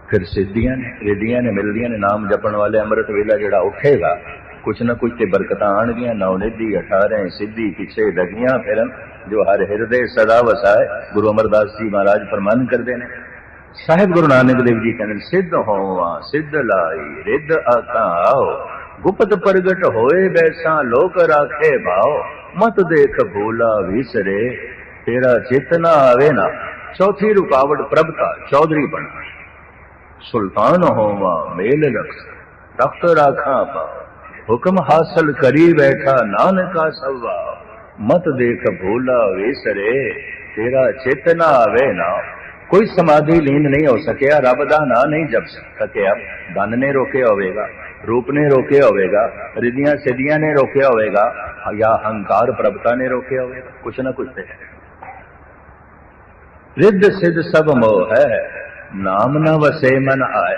ਫਿਰ ਸਿੱਧੀਆਂ ਨੇ ਰਿਧੀਆਂ ਨੇ ਮਿਲਦੀਆਂ ਨੇ ਨਾਮ ਜਪਣ ਵਾਲੇ ਅੰਮ੍ਰਿਤ ਵੇਲਾ ਜਿਹੜਾ ਉੱਠੇਗਾ ਕੁਛ ਨਾ ਕੁਛ ਤੇ ਬਰਕਤਾਂ ਆਣਗੀਆਂ, ਨੌ ਨਿਧੀ 18 ਸਿੱਧੀ ਪਿੱਛੇ ਲੱਗੀਆਂ ਫਿਰਨ, ਜੋ ਹਰ ਹਿਰਦੇ ਸਦਾ ਵਸਾਏ, ਗੁਰੂ ਅਮਰਦਾਸ ਜੀ ਮਹਾਰਾਜ ਫਰਮਾਨ ਕਰਦੇ ਨੇ। ਸਾਹਿਬ ਗੁਰੂ ਨਾਨਕ ਦੇਵ ਜੀ ਕਹਿੰਦੇ ਸਿੱਧ ਹੋਵਾ, ਸਿੱਧ ਲਾਈ, ਰਿੱਧ ਆਕਾਓ ਗੁਪਤ ਪ੍ਰਗਟ ਹੋਏ ਬੈਸਾ, ਲੋਕ ਰਾਖੇ ਭਾਓ, ਮਤ ਦੇਖ ਭੂਲਾ ਵਿਸਰੇ, ਤੇਰਾ ਚੇਤਨਾ ਆਵੇ ਨਾ, ਚੌਥੀ ਰੁਕਾਵਟ ਪ੍ਰਭਤਾ, ਚੌਧਰੀ ਬਣਾ। ਸੁਲਤਾਨ ਹੋਵਾ, ਮੇਲ ਰਖ, ਤਖਤ ਪਾਓ ਪਾ ਹੁਕਮ ਹਾਸਲ ਕਰੀ ਬੈਠਾ ਨਾਨਕਾ ਸਵਾ ਮਤ ਦੇਖ ਭੂਲਾ ਵਿਸਰੇ ਤੇਰਾ ਚੇਤਨਾ ਆਵੇ ਨਾ ਕੋਈ ਸਮਾਧੀ ਲੀਨ ਨਹੀਂ ਹੋ ਸਕਿਆ ਰੱਬ ਦਾ ਨਾਂ ਨਹੀਂ ਜਪ ਸਕਿਆ ਧਨ ਨੇ ਰੋਕਿਆ ਹੋਵੇਗਾ ਰੂਪ ਨੇ ਰੋਕਿਆ ਹੋਵੇਗਾ ਰਿਧੀਆਂ ਸਿੱਧੀਆਂ ਨੇ ਰੋਕਿਆ ਹੋਵੇਗਾ ਜਾਂ ਹੰਕਾਰ ਪ੍ਰਭਤਾ ਨੇ ਰੋਕਿਆ ਹੋਵੇਗਾ ਕੁਛ ਨਾ ਕੁਛ ਤੇ ਹੈ ਰਿੱਧ ਸਿੱਧ ਸਭ ਮੋਹ ਹੈ ਨਾਮ ਨਾ ਵਸੇ ਮਨ ਆਏ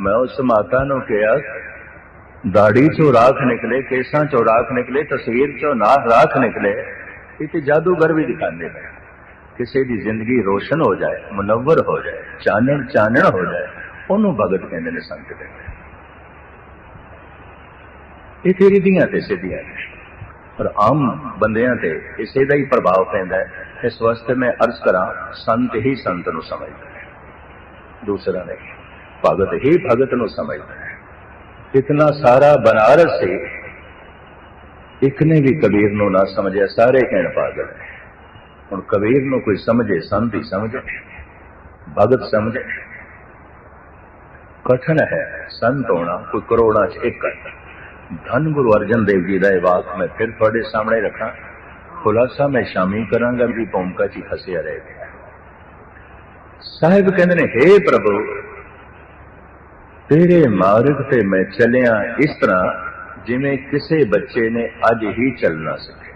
ਮੈਂ ਉਸ ਮਾਤਾ ਨੂੰ ਕਿਹਾ ਦਾੜੀ ਚੋਂ ਰਾਖ ਨਿਕਲੇ, ਕੇਸਾਂ ਚੋਂ ਰਾਖ ਨਿਕਲੇ, ਤਸਵੀਰ ਚੋਂ ਨਾ ਰਾਖ ਨਿਕਲੇ ਇਹ ਤੇ ਜਾਦੂਗਰ ਵੀ ਦਿਖਾਉਂਦੇ ਨੇ ਕਿਸੇ ਦੀ ਜ਼ਿੰਦਗੀ ਰੋਸ਼ਨ ਹੋ ਜਾਏ, ਮੁਨਵਰ ਹੋ ਜਾਏ, ਚਾਨਣ ਚਾਨਣ ਹੋ ਜਾਏ, ਉਹਨੂੰ ਭਗਤ ਕਹਿੰਦੇ ਨੇ ਸੰਤ ਕਹਿੰਦੇ ਇਹ ਤੇਰੀ ਦੀਆਂ ਤੇ ਸਿੱਧੀਆਂ ਨੇ ਪਰ ਆਮ ਬੰਦਿਆਂ ਤੇ ਇਸੇ ਦਾ ਹੀ ਪ੍ਰਭਾਵ ਪੈਂਦਾ ਹੈ। ਇਸ ਵਾਸਤੇ ਮੈਂ ਅਰਜ਼ ਕਰਾਂ, ਸੰਤ ਹੀ ਸੰਤ ਨੂੰ ਸਮਝਦਾ ਹੈ ਦੂਸਰਾ ਨਹੀਂ, ਭਗਤ ਹੀ ਭਗਤ ਨੂੰ ਸਮਝਦਾ ਹੈ ਇਤਨਾ ਸਾਰਾ ਬਨਾਰਸ ਸੀ। ਇੱਕ ਨੇ ਵੀ ਕਬੀਰ ਨੂੰ ਨਾ ਸਮਝਿਆ, ਸਾਰੇ ਕਹਿਣ ਪਾਗਲ ਹੈ ਹੁਣ ਕਬੀਰ ਨੂੰ ਕੋਈ ਸਮਝੇ, ਸੰਤ ਹੀ ਸਮਝੇ, ਭਗਤ ਸਮਝੇ। ਕਠਨ ਹੈ ਸੰਤ ਹੋਣਾ, ਕੋਈ ਕਰੋੜਾਂ ਚ ਇੱਕ ਹੈ। ਧੰਨ ਗੁਰੂ ਅਰਜਨ ਦੇਵ ਜੀ ਦਾ ਇਹ ਵਾਕ ਮੈਂ ਫਿਰ ਤੁਹਾਡੇ ਸਾਹਮਣੇ ਰੱਖਾਂ। ਖੁਲਾਸਾ ਮੈਂ ਸ਼ਾਮੀ ਕਰਾਂਗਾ, ਵੀ ਭੂਮਿਕਾ ਚ ਹੀ ਫਸਿਆ ਰਹਿ ਗਿਆ। ਸਾਹਿਬ ਕਹਿੰਦੇ ਨੇ हे ਪ੍ਰਭੂ ਤੇਰੇ ਮਾਰਗ ਤੇ ਮੈਂ ਚੱਲਿਆ ਇਸ ਤਰ੍ਹਾਂ ਜਿਵੇਂ ਕਿਸੇ ਬੱਚੇ ਨੇ ਅੱਜ ਹੀ ਚੱਲਣਾ ਸਿੱਖਿਆ।